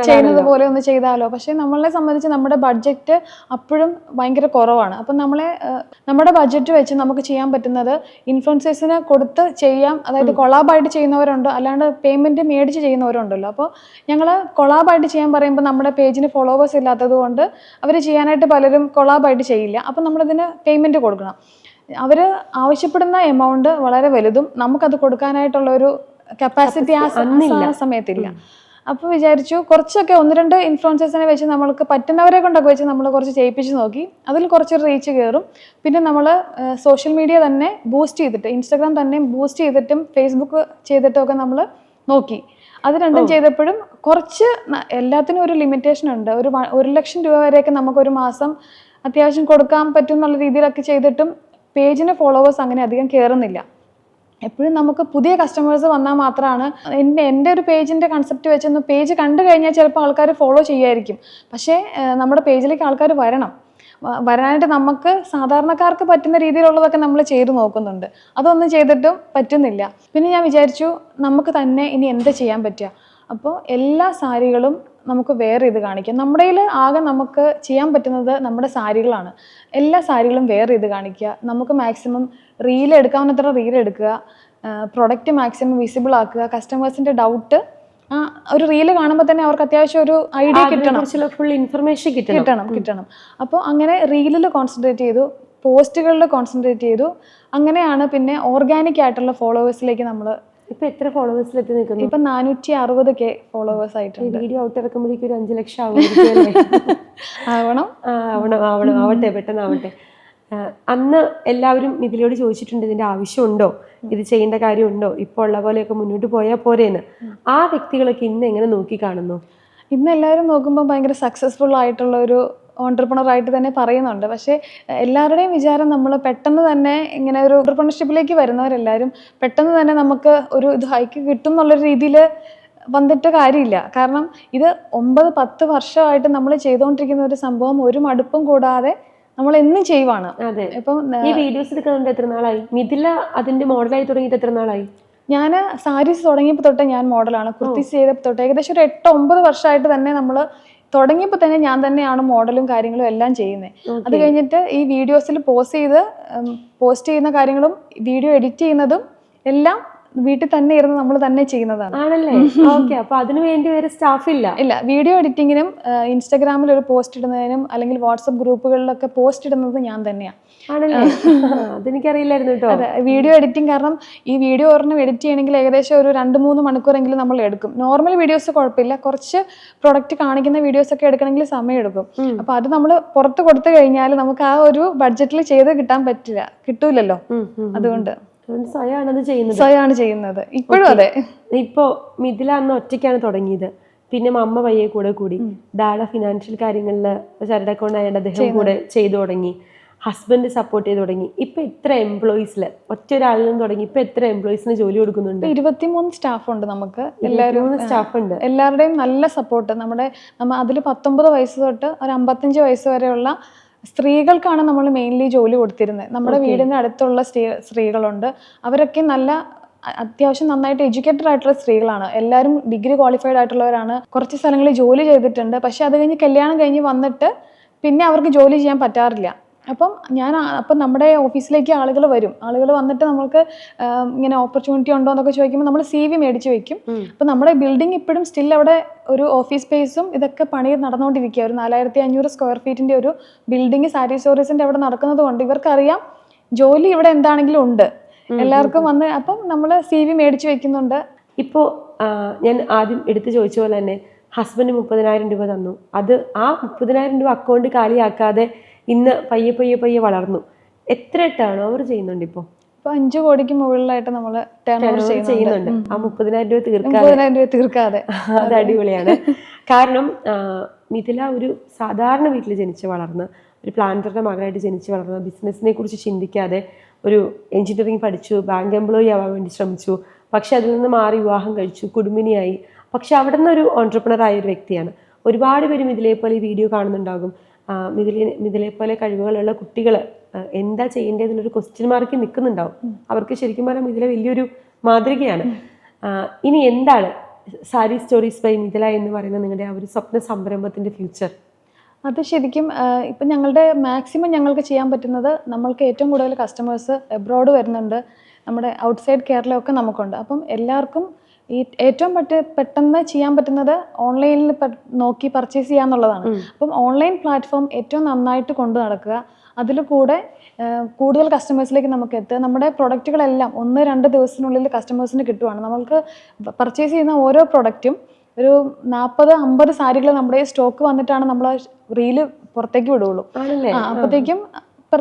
ചെയ്യുന്നത് പോലെ ഒന്ന് ചെയ്താലോ. പക്ഷേ നമ്മളെ സംബന്ധിച്ച് നമ്മുടെ ബഡ്ജറ്റ് അപ്പോഴും ഭയങ്കര കുറവാണ്. അപ്പം നമ്മളെ നമ്മുടെ ബഡ്ജറ്റ് വെച്ച് നമുക്ക് ചെയ്യാൻ പറ്റുന്നത് ഇൻഫ്ലുവൻസേഴ്സിന് കൊടുത്ത് ചെയ്യാം. അതായത് കൊളാബായിട്ട് ചെയ്യുന്നവരുണ്ട്. അല്ലാണ്ട് പേയ്മെന്റ് മേടിച്ച് ചെയ്യുന്നവരുണ്ടല്ലോ. അപ്പോൾ ഞങ്ങൾ കൊളാബായിട്ട് ചെയ്യാൻ പറയുമ്പോൾ നമ്മുടെ പേജിന് ഫോളോവേഴ്സ് ഇല്ലാത്തത് കൊണ്ട് അവർ ചെയ്യാനായിട്ട് പലരും കൊളാബായിട്ട് ചെയ്യില്ല. അപ്പം നമ്മളതിന് പേയ്മെന്റ് കൊടുക്കണം. അവർ ആവശ്യപ്പെടുന്ന എമൗണ്ട് വളരെ വലുതും നമുക്കത് കൊടുക്കാനായിട്ടുള്ള ഒരു കപ്പാസിറ്റി ആ സമയത്തില്ല. അപ്പോൾ വിചാരിച്ചു കുറച്ചൊക്കെ ഒന്ന് രണ്ട് ഇൻഫ്ലുവൻസേഴ്സിനെ വെച്ച് നമ്മൾക്ക് പറ്റുന്നവരെ കൊണ്ടൊക്കെ വെച്ച് നമ്മൾ കുറച്ച് ചെയ്യിപ്പിച്ച് നോക്കി. അതിൽ കുറച്ച് റീച്ച് കയറും പിന്നെ നമ്മൾ സോഷ്യൽ മീഡിയ തന്നെ ബൂസ്റ്റ് ചെയ്തിട്ട് ഇൻസ്റ്റാഗ്രാം തന്നെ ബൂസ്റ്റ് ചെയ്തിട്ടും ഫേസ്ബുക്ക് ചെയ്തിട്ടും ഒക്കെ നമ്മൾ നോക്കി. അത് രണ്ടും ചെയ്തപ്പോഴും കുറച്ച് എല്ലാത്തിനും ഒരു ലിമിറ്റേഷൻ ഉണ്ട്. ഒരു ഒരു ലക്ഷം രൂപ വരെയൊക്കെ നമുക്ക് ഒരു മാസം അത്യാവശ്യം കൊടുക്കാൻ പറ്റും എന്നുള്ള രീതിയിലൊക്കെ ചെയ്തിട്ടും പേജിന് ഫോളോവേഴ്സ് അങ്ങനെ അധികം കയറുന്നില്ല എപ്പോഴും നമുക്ക് പുതിയ കസ്റ്റമേഴ്സ് വന്നാൽ മാത്രമാണ് എന്റെ എന്റെ ഒരു പേജിന്റെ കൺസെപ്റ്റ് വെച്ചൊന്ന് പേജ് കണ്ടു കഴിഞ്ഞാൽ ചിലപ്പോൾ ആൾക്കാർ ഫോളോ ചെയ്യുമായിരിക്കും. പക്ഷേ നമ്മുടെ പേജിലേക്ക് ആൾക്കാർ വരണം. വരാനായിട്ട് നമുക്ക് സാധാരണക്കാർക്ക് പറ്റുന്ന രീതിയിലുള്ളതൊക്കെ നമ്മൾ ചെയ്ത് നോക്കുന്നുണ്ട്. അതൊന്നും ചെയ്തിട്ടും പറ്റുന്നില്ല. പിന്നെ ഞാൻ വിചാരിച്ചു നമുക്ക് തന്നെ ഇനി എന്താ ചെയ്യാൻ പറ്റുക? അപ്പോൾ എല്ലാ സാരികളും നമുക്ക് വേറെ ഇത് കാണിക്കാം. നമ്മുടെ കയ്യിൽ ആകെ നമുക്ക് ചെയ്യാൻ പറ്റുന്നത് നമ്മുടെ സാരികളാണ്. എല്ലാ സാരികളും വേറെ ഇത് കാണിക്കുക. നമുക്ക് മാക്സിമം റീൽ എടുക്കാവുന്നത്ര റീൽ എടുക്കുക. പ്രൊഡക്റ്റ് മാക്സിമം വിസിബിൾ ആക്കുക. കസ്റ്റമേഴ്സിന്റെ ഡൗട്ട് ആ ഒരു റീൽ കാണുമ്പോൾ തന്നെ അവർക്ക് അത്യാവശ്യം ഒരു ഐഡിയ കിട്ടണം. ഫുൾ ഇൻഫർമേഷൻ കിട്ടണം. കിട്ടണം കിട്ടണം. അപ്പോൾ അങ്ങനെ റീലിൽ കോൺസെൻട്രേറ്റ് ചെയ്തു പോസ്റ്റുകളിൽ കോൺസെൻട്രേറ്റ് ചെയ്തു. അങ്ങനെയാണ് പിന്നെ ഓർഗാനിക് ആയിട്ടുള്ള ഫോളോവേഴ്സിലേക്ക് നമ്മൾ ഇപ്പൊ എത്ര ഫോളോവേഴ്സിൽ എത്തി നിൽക്കുന്നു ഇപ്പൊ നാനൂറ്റി അറുപത് കെ ഫോളോവേഴ്സ് ആയിട്ടുണ്ട്. വീഡിയോ ഔട്ട് ഇറക്കുമ്പോഴേക്കും ഒരു അഞ്ചു ലക്ഷം ആവും ആവണം. ആവണം ആവണം. ആവട്ടെ പെട്ടെന്ന് ആവട്ടെ. അന്ന് എല്ലാവരും ഇതിലോട് ചോദിച്ചിട്ടുണ്ട് ഇതിന്റെ ആവശ്യമുണ്ടോ? ഇത് ചെയ്യേണ്ട കാര്യമുണ്ടോ? ഇപ്പോൾ ഉള്ള പോലെയൊക്കെ മുന്നോട്ട് പോയാൽ പോരേന്ന്. ആ വ്യക്തികളൊക്കെ ഇന്ന് എങ്ങനെ നോക്കി കാണുന്നു? ഇന്ന് എല്ലാവരും നോക്കുമ്പോൾ ഭയങ്കര സക്സസ്ഫുൾ ആയിട്ടുള്ള ഒരു ഓണ്ടർപ്രണർ ആയിട്ട് തന്നെ പറയുന്നുണ്ട്. പക്ഷേ എല്ലാവരുടെയും വിചാരം നമ്മൾ പെട്ടെന്ന് തന്നെ ഇങ്ങനെ ഒരു ഓണ്ടർപ്രണർഷിപ്പിലേക്ക് വരുന്നവരെല്ലാവരും പെട്ടെന്ന് തന്നെ നമുക്ക് ഒരു ഇത് ഹൈക്ക് കിട്ടും എന്നുള്ളൊരു രീതിയിൽ വന്നിട്ട് കാര്യമില്ല. കാരണം ഇത് ഒമ്പത് പത്ത് വർഷമായിട്ട് നമ്മൾ ചെയ്തുകൊണ്ടിരിക്കുന്ന ഒരു സംഭവം ഒരു മടുപ്പും കൂടാതെ നമ്മൾ എന്നും ചെയ്യുവാണ്. അതെ. ഇപ്പം ഈ വീഡിയോസ് എടുക്കുന്നുണ്ട് എത്ര നാളായി? മിഥില അതിന്റെ മോഡലായി തുടങ്ങിയിട്ട് എത്ര നാളായി? ഞാൻ സാരീസ് തുടങ്ങിയപ്പോൾ തൊട്ടേ ഞാൻ മോഡലാണ് കുർത്തീസ് ചെയ്തപ്പോൾ തൊട്ട് ഏകദേശം ഒരു എട്ട് ഒമ്പത് വർഷമായിട്ട് തന്നെ നമ്മൾ തുടങ്ങിയപ്പോൾ തന്നെ ഞാൻ തന്നെയാണ് മോഡലും കാര്യങ്ങളും എല്ലാം ചെയ്യുന്നത് അത് കഴിഞ്ഞിട്ട് ഈ വീഡിയോസിൽ പോസ്റ്റ് ചെയ്ത് പോസ്റ്റ് ചെയ്യുന്ന കാര്യങ്ങളും വീഡിയോ എഡിറ്റ് ചെയ്യുന്നതും എല്ലാം വീട്ടിൽ തന്നെ ഇരുന്ന് നമ്മൾ തന്നെ ചെയ്യുന്നതാണ്. ആണല്ലേ? ഓക്കെ അപ്പൊ അതിനു വേണ്ടി വേറെ സ്റ്റാഫ് ഇല്ല? ഇല്ല വീഡിയോ എഡിറ്റിങ്ങിനും ഇൻസ്റ്റാഗ്രാമിൽ ഒരു പോസ്റ്റ് ഇടുന്നതിനും അല്ലെങ്കിൽ വാട്സപ്പ് ഗ്രൂപ്പുകളിലൊക്കെ പോസ്റ്റ് ഇടുന്നത് ഞാൻ തന്നെയാണ് ആണല്ലേ? അതെനിക്കറിയില്ലായിരുന്നു കേട്ടോ. അതെ വീഡിയോ എഡിറ്റിംഗ് കാരണം ഈ വീഡിയോ ഒരെണ്ണം എഡിറ്റ് ചെയ്യണമെങ്കിൽ ഏകദേശം ഒരു രണ്ട് മൂന്ന് മണിക്കൂറെങ്കിലും നമ്മൾ എടുക്കും. നോർമൽ വീഡിയോസ് കുഴപ്പമില്ല കുറച്ച് പ്രൊഡക്റ്റ് കാണിക്കുന്ന വീഡിയോസ് ഒക്കെ എടുക്കണമെങ്കിൽ സമയം എടുക്കും. അപ്പൊ അത് നമ്മൾ പുറത്ത് കൊടുത്തു കഴിഞ്ഞാൽ നമുക്ക് ആ ഒരു ബഡ്ജറ്റിൽ ചെയ്ത് കിട്ടാൻ പറ്റില്ല കിട്ടൂലല്ലോ. അതുകൊണ്ട്. ചെയ്യുന്നത്. സ്വയമാണ് ചെയ്യുന്നത്. ഇപ്പോഴും അതെ. ഇപ്പോ മിഥില അന്ന് ഒറ്റയ്ക്കാണ് തുടങ്ങിയത്. പിന്നെ അമ്മ പയ്യെ കൂടെ കൂടി. ഡാഡ ഫിനാൻഷ്യൽ കാര്യങ്ങളിൽ ചരട് അക്കൗണ്ട് ആയതുകൊണ്ട് അദ്ദേഹം കൂടെ ചെയ്തു തുടങ്ങി. ഹസ്ബൻഡ് സപ്പോർട്ട് ചെയ്ത് തുടങ്ങി. ഇപ്പൊ എത്ര എംപ്ലോയീസിൽ ഒറ്റ ഒരാളിൽ നിന്ന് തുടങ്ങി. ഇപ്പൊ എത്ര എംപ്ലോയീസിന് ജോലി കൊടുക്കുന്നുണ്ട്? ഇരുപത്തിമൂന്ന് സ്റ്റാഫ് ഉണ്ട് നമുക്ക് എല്ലാവരും സ്റ്റാഫ് ഉണ്ട് എല്ലാവരുടെയും നല്ല സപ്പോർട്ട് നമ്മുടെ നമ്മ അതിൽ പത്തൊമ്പത് വയസ്സ് തൊട്ട് ഒരു അമ്പത്തഞ്ച് വയസ്സ് വരെയുള്ള സ്ത്രീകൾക്കാണ് നമ്മൾ മെയിൻലി ജോലി കൊടുത്തിരുന്നത്. നമ്മുടെ വീടിന് അടുത്തുള്ള സ്ത്രീ സ്ത്രീകളുണ്ട്. അവരൊക്കെ നല്ല അത്യാവശ്യം നന്നായിട്ട് എഡ്യൂക്കേറ്റഡ് ആയിട്ടുള്ള സ്ത്രീകളാണ്. എല്ലാവരും ഡിഗ്രി ക്വാളിഫൈഡ് ആയിട്ടുള്ളവരാണ്. കുറച്ച് സ്ഥലങ്ങളിൽ ജോലി ചെയ്തിട്ടുണ്ട്. പക്ഷെ അത് കഴിഞ്ഞ് കല്യാണം കഴിഞ്ഞ് വന്നിട്ട് പിന്നെ അവർക്ക് ജോലി ചെയ്യാൻ പറ്റാറില്ല. അപ്പം ഞാൻ അപ്പം നമ്മുടെ ഓഫീസിലേക്ക് ആളുകൾ വരും. ആളുകൾ വന്നിട്ട് നമ്മൾക്ക് ഇങ്ങനെ ഓപ്പർച്യൂണിറ്റി ഉണ്ടോ എന്നൊക്കെ ചോദിക്കുമ്പോൾ നമ്മൾ സി വി മേടിച്ച് വെക്കും. അപ്പം നമ്മുടെ ബിൽഡിംഗ് ഇപ്പോഴും സ്റ്റിൽ അവിടെ ഒരു ഓഫീസ് സ്പേസും ഇതൊക്കെ പണി നടന്നുകൊണ്ടിരിക്കുക ഒരു നാലായിരത്തി അഞ്ഞൂറ് സ്ക്വയർ ഫീറ്റിന്റെ ഒരു ബിൽഡിംഗ് സാരി സ്റ്റോറീസിന്റെ അവിടെ നടക്കുന്നത് കൊണ്ട് ഇവർക്കറിയാം ജോലി ഇവിടെ എന്താണെങ്കിലും ഉണ്ട്. എല്ലാവർക്കും വന്ന് അപ്പം നമ്മൾ സി വി മേടിച്ച് വെക്കുന്നുണ്ട്. ഇപ്പോൾ ഞാൻ ആദ്യം എടുത്തു ചോദിച്ച പോലെ തന്നെ ഹസ്ബൻഡ് മുപ്പതിനായിരം രൂപ തന്നു. അത് ആ മുപ്പതിനായിരം രൂപ അക്കൗണ്ട് കാലിയാക്കാതെ ഇന്ന് പയ്യെ പയ്യെ പയ്യെ വളർന്നു. എത്ര ടേൺ ഓവർ ചെയ്യുന്നുണ്ട് ഇപ്പോൾ ഇപ്പൊ അഞ്ചു കോടിക്ക് മുകളിലായിട്ട് നമ്മൾ ടേൺ ഓവർ ചെയ്യുന്നുണ്ട്. ആ മുപ്പതിനായിരം രൂപ മുപ്പതിനായിരം രൂപ തീർക്കാതെ. അത് അടിപൊളിയാണ്. കാരണം മിഥില ഒരു സാധാരണ വീട്ടിൽ ജനിച്ച് വളർന്ന് ഒരു പ്ലാന്ററുടെ മകനായിട്ട് ജനിച്ച് വളർന്ന ബിസിനസ്സിനെ കുറിച്ച് ചിന്തിക്കാതെ ഒരു എഞ്ചിനീയറിംഗ് പഠിച്ചു ബാങ്ക് എംപ്ലോയി ആവാൻ വേണ്ടി ശ്രമിച്ചു. പക്ഷെ അതിൽ നിന്ന് മാറി വിവാഹം കഴിച്ചു കുടുംബിനിയായി പക്ഷെ അവിടെ നിന്ന് ഒരു ഓൺടർപ്രണർ ആയ ഒരു വ്യക്തിയാണ്. ഒരുപാട് പേരും ഇതിലേ പോലെ ഈ വീഡിയോ കാണുന്നുണ്ടാകും. മിഥിലെ പോലെ കഴിവുകളുള്ള കുട്ടികൾ എന്താ ചെയ്യേണ്ടതെന്നൊരു ക്വസ്റ്റ്യൻ മാർക്ക് നിൽക്കുന്നുണ്ടാവും അവർക്ക് ശരിക്കും പറഞ്ഞാൽ മിഥില വലിയൊരു മാതൃകയാണ്. ഇനി എന്താണ്? സാരി സ്റ്റോറീസ് ബൈ മിഥില എന്ന് പറയുന്ന നിങ്ങളുടെ ആ ഒരു സ്വപ്ന സംരംഭത്തിന്റെ ഫ്യൂച്ചർ അത് ശരിക്കും ഇപ്പം ഞങ്ങളുടെ മാക്സിമം ഞങ്ങൾക്ക് ചെയ്യാൻ പറ്റുന്നത് നമ്മൾക്ക് ഏറ്റവും കൂടുതൽ കസ്റ്റമേഴ്സ് എബ്രോഡ് വരുന്നുണ്ട്. നമ്മുടെ ഔട്ട്സൈഡ് കേരളമൊക്കെ നമുക്കുണ്ട്. അപ്പം എല്ലാവർക്കും ഈ ഏറ്റവും പറ്റ പെട്ടെന്ന് ചെയ്യാൻ പറ്റുന്നത് ഓൺലൈനിൽ നോക്കി പർച്ചേസ് ചെയ്യാന്നുള്ളതാണ്. അപ്പം ഓൺലൈൻ പ്ലാറ്റ്ഫോം ഏറ്റവും നന്നായിട്ട് കൊണ്ടു നടക്കുക. അതിൽ കൂടെ കൂടുതൽ കസ്റ്റമേഴ്സിലേക്ക് നമുക്ക് എത്തുക. നമ്മുടെ പ്രൊഡക്റ്റുകളെല്ലാം ഒന്ന് രണ്ട് ദിവസത്തിനുള്ളിൽ കസ്റ്റമേഴ്സിന് കിട്ടുവാണ്. നമുക്ക് പർച്ചേസ് ചെയ്യുന്ന ഓരോ പ്രൊഡക്റ്റും ഒരു നാൽപ്പത് അമ്പത് സാരികൾ നമ്മുടെ സ്റ്റോക്ക് വന്നിട്ടാണ് നമ്മൾ റീൽ പുറത്തേക്ക് വിടുള്ളൂ ആ അപ്പോഴത്തേക്കും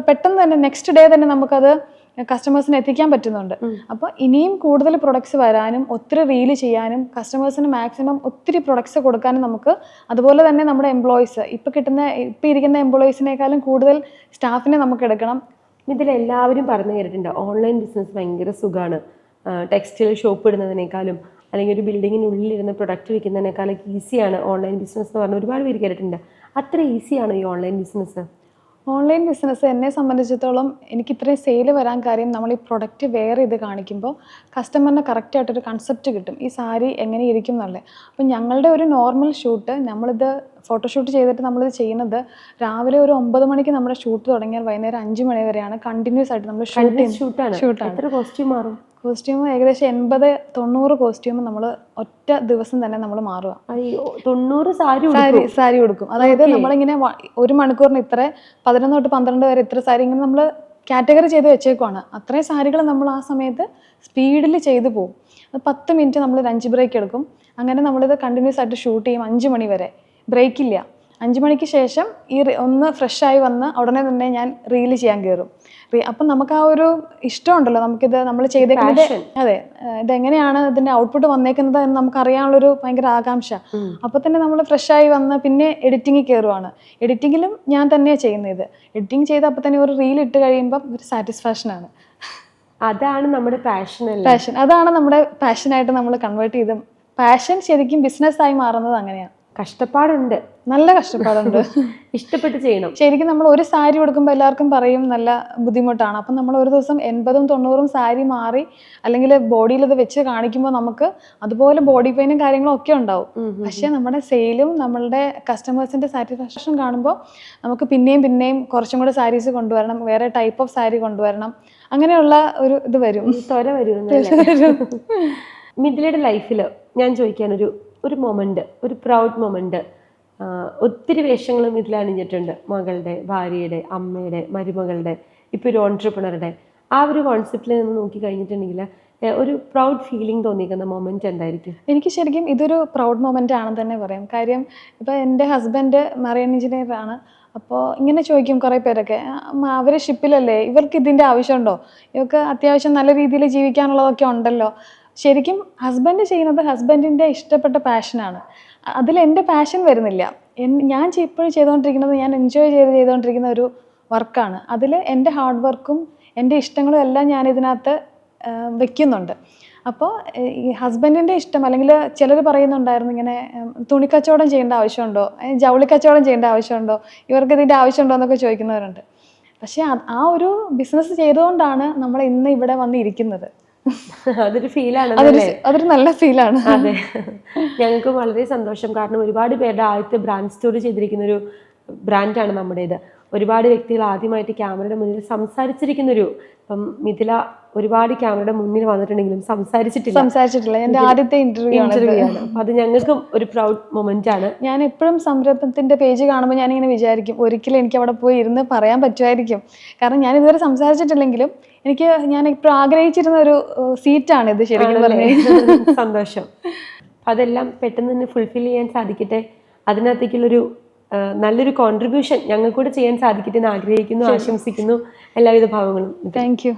പെട്ടെന്ന് തന്നെ നെക്സ്റ്റ് ഡേ തന്നെ നമുക്കത് കസ്റ്റമേഴ്സിന് എത്തിക്കാൻ പറ്റുന്നുണ്ട്. അപ്പോൾ ഇനിയും കൂടുതൽ പ്രൊഡക്ട്സ് വരാനും ഒത്തിരി റീൽ ചെയ്യാനും കസ്റ്റമേഴ്സിന് മാക്സിമം ഒത്തിരി പ്രൊഡക്ട്സ് കൊടുക്കാനും നമുക്ക് അതുപോലെ തന്നെ നമ്മുടെ എംപ്ലോയീസ് ഇപ്പോൾ കിട്ടുന്ന ഇപ്പോൾ ഇരിക്കുന്ന എംപ്ലോയീസിനേക്കാളും കൂടുതൽ സ്റ്റാഫിനെ നമുക്ക് എടുക്കണം. ഇതിൽ എല്ലാവരും പറഞ്ഞു കേട്ടിട്ടുണ്ട് ഓൺലൈൻ ബിസിനസ് ഭയങ്കര സുഖമാണ് ടെക്സ്റ്റൈൽ ഷോപ്പ് ഇടുന്നതിനേക്കാളും അല്ലെങ്കിൽ ഒരു ബിൽഡിങ്ങിനുള്ളിൽ ഇരുന്ന് പ്രൊഡക്റ്റ് വിൽക്കുന്നതിനേക്കാളൊക്കെ ഈസിയാണ് ഓൺലൈൻ ബിസിനസ് എന്ന് പറഞ്ഞാൽ ഒരുപാട് പേര് കേട്ടിട്ടുണ്ട്. അത്ര ഈസിയാണ് ഈ ഓൺലൈൻ ബിസിനസ് ഓൺലൈൻ ബിസിനസ് എന്നെ സംബന്ധിച്ചിടത്തോളം എനിക്ക് ഇത്രയും സെയിൽ വരാൻ കാര്യം നമ്മൾ ഈ പ്രൊഡക്റ്റ് വെയർ ചെയ്ത് കാണിക്കുമ്പോൾ കസ്റ്റമറിന് കറക്റ്റായിട്ടൊരു കൺസെപ്റ്റ് കിട്ടും. ഈ സാരി എങ്ങനെ ഇരിക്കും എന്നുള്ളത് അപ്പം ഞങ്ങളുടെ ഒരു നോർമൽ ഷൂട്ട് നമ്മളിത് ഫോട്ടോഷൂട്ട് ചെയ്തിട്ട് നമ്മളിത് ചെയ്യുന്നത് രാവിലെ ഒരു ഒമ്പത് മണിക്ക് നമ്മുടെ ഷൂട്ട് തുടങ്ങിയാൽ വൈകുന്നേരം അഞ്ച് മണി വരെയാണ്. കണ്ടിന്യൂസ് ആയിട്ട് നമ്മൾ ഷൂട്ട് ഷൂട്ടാണ് ഷൂട്ടാണ് എത്ര കോസ്റ്റ്യൂം മാറും? കോസ്റ്റ്യൂം ഏകദേശം എൺപത് തൊണ്ണൂറ് കോസ്റ്റ്യൂം നമ്മൾ ഒറ്റ ദിവസം തന്നെ നമ്മൾ മാറുക. തൊണ്ണൂറ് സാരി സാരി സാരി കൊടുക്കും അതായത് നമ്മളിങ്ങനെ ഒരു മണിക്കൂറിന് ഇത്ര പതിനൊന്ന് തൊട്ട് പന്ത്രണ്ട് വരെ ഇത്ര സാരി ഇങ്ങനെ നമ്മൾ കാറ്റഗറി ചെയ്ത് വെച്ചേക്കുവാണ്. അത്രയും സാരികൾ നമ്മൾ ആ സമയത്ത് സ്പീഡിൽ ചെയ്തു പോകും അത് പത്ത് മിനിറ്റ് നമ്മൾ ലഞ്ച് ബ്രേക്ക് എടുക്കും. അങ്ങനെ നമ്മളിത് കണ്ടിന്യൂസ് ആയിട്ട് ഷൂട്ട് ചെയ്യും അഞ്ച് മണി വരെ. ബ്രേക്കില്ല. അഞ്ച് മണിക്ക് ശേഷം ഈ ഒന്ന് ഫ്രഷ് ആയി വന്ന് ഉടനെ തന്നെ ഞാൻ റീൽ ചെയ്യാൻ കയറും അപ്പം നമുക്ക് ആ ഒരു ഇഷ്ടമുണ്ടല്ലോ. നമുക്കിത് നമ്മൾ ചെയ്തേക്കുന്നത് അതെ ഇതെങ്ങനെയാണ് ഇതിന്റെ ഔട്ട്പുട്ട് വന്നേക്കുന്നത് എന്ന് നമുക്ക് അറിയാനുള്ളൊരു ഭയങ്കര ആകാംക്ഷ. അപ്പൊ തന്നെ നമ്മൾ ഫ്രഷ് ആയി വന്ന് പിന്നെ എഡിറ്റിംഗ് കയറുവാണ് എഡിറ്റിംഗിലും ഞാൻ തന്നെയാണ് ചെയ്യുന്നത് ഇത്. എഡിറ്റിംഗ് ചെയ്ത് അപ്പൊ തന്നെ ഒരു റീൽ ഇട്ട് കഴിയുമ്പോൾ ഒരു സാറ്റിസ്ഫാക്ഷൻ ആണ്. അതാണ് നമ്മുടെ പാഷൻ പാഷൻ അതാണ് നമ്മുടെ പാഷനായിട്ട് നമ്മൾ കൺവേർട്ട് ചെയ്ത് പാഷൻ ശരിക്കും ബിസിനസ് ആയി മാറുന്നത് അങ്ങനെയാണ് കഷ്ടപ്പാടുണ്ട്. നല്ല കഷ്ടപ്പാടുണ്ട്. ഇഷ്ടപ്പെട്ട് ചെയ്യണം. ശരിക്കും നമ്മൾ ഒരു സാരി കൊടുക്കുമ്പോൾ എല്ലാവർക്കും പറയും നല്ല ബുദ്ധിമുട്ടാണ്. അപ്പം നമ്മൾ ഒരു ദിവസം എൺപതും തൊണ്ണൂറും സാരി മാറി അല്ലെങ്കിൽ ബോഡിയിൽ ഇത് വെച്ച് കാണിക്കുമ്പോൾ നമുക്ക് അതുപോലെ ബോഡി പെയിനും കാര്യങ്ങളും ഒക്കെ ഉണ്ടാവും. പക്ഷെ നമ്മുടെ സെയിലും നമ്മളുടെ കസ്റ്റമേഴ്സിന്റെ സാറ്റിസ്ഫാക്ഷൻ കാണുമ്പോൾ നമുക്ക് പിന്നെയും പിന്നെയും കുറച്ചും കൂടെ സാരീസ് കൊണ്ടുവരണം വേറെ ടൈപ്പ് ഓഫ് സാരി കൊണ്ടുവരണം. അങ്ങനെയുള്ള ഒരു ഇത് വരും. ത്വര വരും മിഥിലയുടെ ലൈഫിൽ ഞാൻ ചോദിക്കാൻ ഒരു ഒരു മൊമെന്റ് ഒരു പ്രൗഡ് മൊമെന്റ് ഒത്തിരി വേഷങ്ങളും ഇതിൽ അണിഞ്ഞിട്ടുണ്ട്. മകളുടെ ഭാര്യയുടെ അമ്മയുടെ മരുമകളുടെ ഇപ്പോൾ ഒരു ഓൺട്രപ്രണറുടെ ആ ഒരു കോൺസെപ്റ്റിൽ നിന്ന് നോക്കി കഴിഞ്ഞിട്ടുണ്ടെങ്കിൽ ഒരു പ്രൗഡ് ഫീലിംഗ് തോന്നിക്കുന്ന മൊമെന്റ് എന്തായിരിക്കും? എനിക്ക് ശരിക്കും ഇതൊരു പ്രൗഡ് മൊമെന്റ് ആണെന്ന് തന്നെ പറയാം. കാര്യം ഇപ്പോൾ എന്റെ ഹസ്ബൻഡ് മറൈൻ എഞ്ചിനീയർ ആണ്. അപ്പോൾ ഇങ്ങനെ ചോദിക്കും കുറേ പേരൊക്കെ അവർ ഷിപ്പിലല്ലേ ഇവർക്ക് ഇതിന്റെ ആവശ്യമുണ്ടോ? ഇവർക്ക് അത്യാവശ്യം നല്ല രീതിയിൽ ജീവിക്കാനുള്ളതൊക്കെ ഉണ്ടല്ലോ. ശരിക്കും ഹസ്ബൻഡ് ചെയ്യുന്നത് ഹസ്ബൻഡിന്റെ ഇഷ്ടപ്പെട്ട പാഷനാണ് അതിൽ എന്റെ പാഷൻ വരുന്നില്ല. ഞാൻ ഇപ്പോഴും ചെയ്തുകൊണ്ടിരിക്കുന്നത് ഞാൻ എൻജോയ് ചെയ്ത് ചെയ്തുകൊണ്ടിരിക്കുന്ന ഒരു വർക്കാണ് അതിൽ എന്റെ ഹാർഡ് വർക്കും എന്റെ ഇഷ്ടങ്ങളും എല്ലാം ഞാൻ ഇതിനകത്ത് വെക്കുന്നുണ്ട്. അപ്പോൾ ഈ ഹസ്ബൻഡിന്റെ ഇഷ്ടം അല്ലെങ്കിൽ ചിലർ പറയുന്നുണ്ടായിരുന്നു ഇങ്ങനെ തുണി തുണിക്കച്ചവടം ചെയ്യേണ്ട ആവശ്യമുണ്ടോ? ജൗളി കച്ചവടം ചെയ്യേണ്ട ആവശ്യമുണ്ടോ? ഇവർക്ക് ഇതിന്റെ ആവശ്യമുണ്ടോ എന്നൊക്കെ ചോദിക്കുന്നവരുണ്ട്. പക്ഷേ ആ ഒരു ബിസിനസ് ചെയ്തുകൊണ്ടാണ് നമ്മൾ ഇന്ന് ഇവിടെ വന്നിരിക്കുന്നത് അതൊരു ഫീലാണ് അതൊരു നല്ല ഫീലാണ്. അതെ. ഞങ്ങൾക്ക് വളരെ സന്തോഷം. കാരണം ഒരുപാട് പേരുടെ ആദ്യത്തെ ബ്രാൻഡ് സ്റ്റോറി ചെയ്തിരിക്കുന്ന ഒരു ബ്രാൻഡാണ് നമ്മുടേത്. ഒരുപാട് വ്യക്തികൾ ആദ്യമായിട്ട് ക്യാമറയുടെ മുന്നിൽ സംസാരിച്ചിരിക്കുന്ന ഒരു ഇപ്പം മിഥില ഒരുപാട് ക്യാമറയുടെ മുന്നിൽ വന്നിട്ടുണ്ടെങ്കിലും സംസാരിച്ചിട്ടില്ല. സംസാരിച്ചിട്ടില്ല. എന്റെ ആദ്യത്തെ ഇന്റർവ്യൂ ഇന്റർവ്യൂ ആണ്. അപ്പൊ അത് ഞങ്ങൾക്കും ഒരു പ്രൗഡ് മൊമെന്റ് ആണ്. ഞാൻ എപ്പോഴും സംരംഭത്തിന്റെ പേജ് കാണുമ്പോൾ ഞാൻ ഇങ്ങനെ വിചാരിക്കും ഒരിക്കലും എനിക്ക് അവിടെ പോയി ഇരുന്ന് പറയാൻ പറ്റുമായിരിക്കും. കാരണം ഞാൻ ഇതുവരെ സംസാരിച്ചിട്ടില്ലെങ്കിലും എനിക്ക് ഞാൻ ഇപ്പോൾ ആഗ്രഹിച്ചിരുന്ന ഒരു സീറ്റാണ് ഇത് ശരിക്കും പറഞ്ഞാൽ സന്തോഷം. അതെല്ലാം പെട്ടെന്ന് തന്നെ ഫുൾഫിൽ ചെയ്യാൻ സാധിക്കട്ടെ. അതിനകത്തേക്കുള്ളൊരു നല്ലൊരു കോൺട്രിബ്യൂഷൻ ഞങ്ങൾക്കൂടെ ചെയ്യാൻ സാധിക്കട്ടെ എന്ന് ആഗ്രഹിക്കുന്നു ആശംസിക്കുന്നു. എല്ലാവിധ ഭാവങ്ങളും. Thank you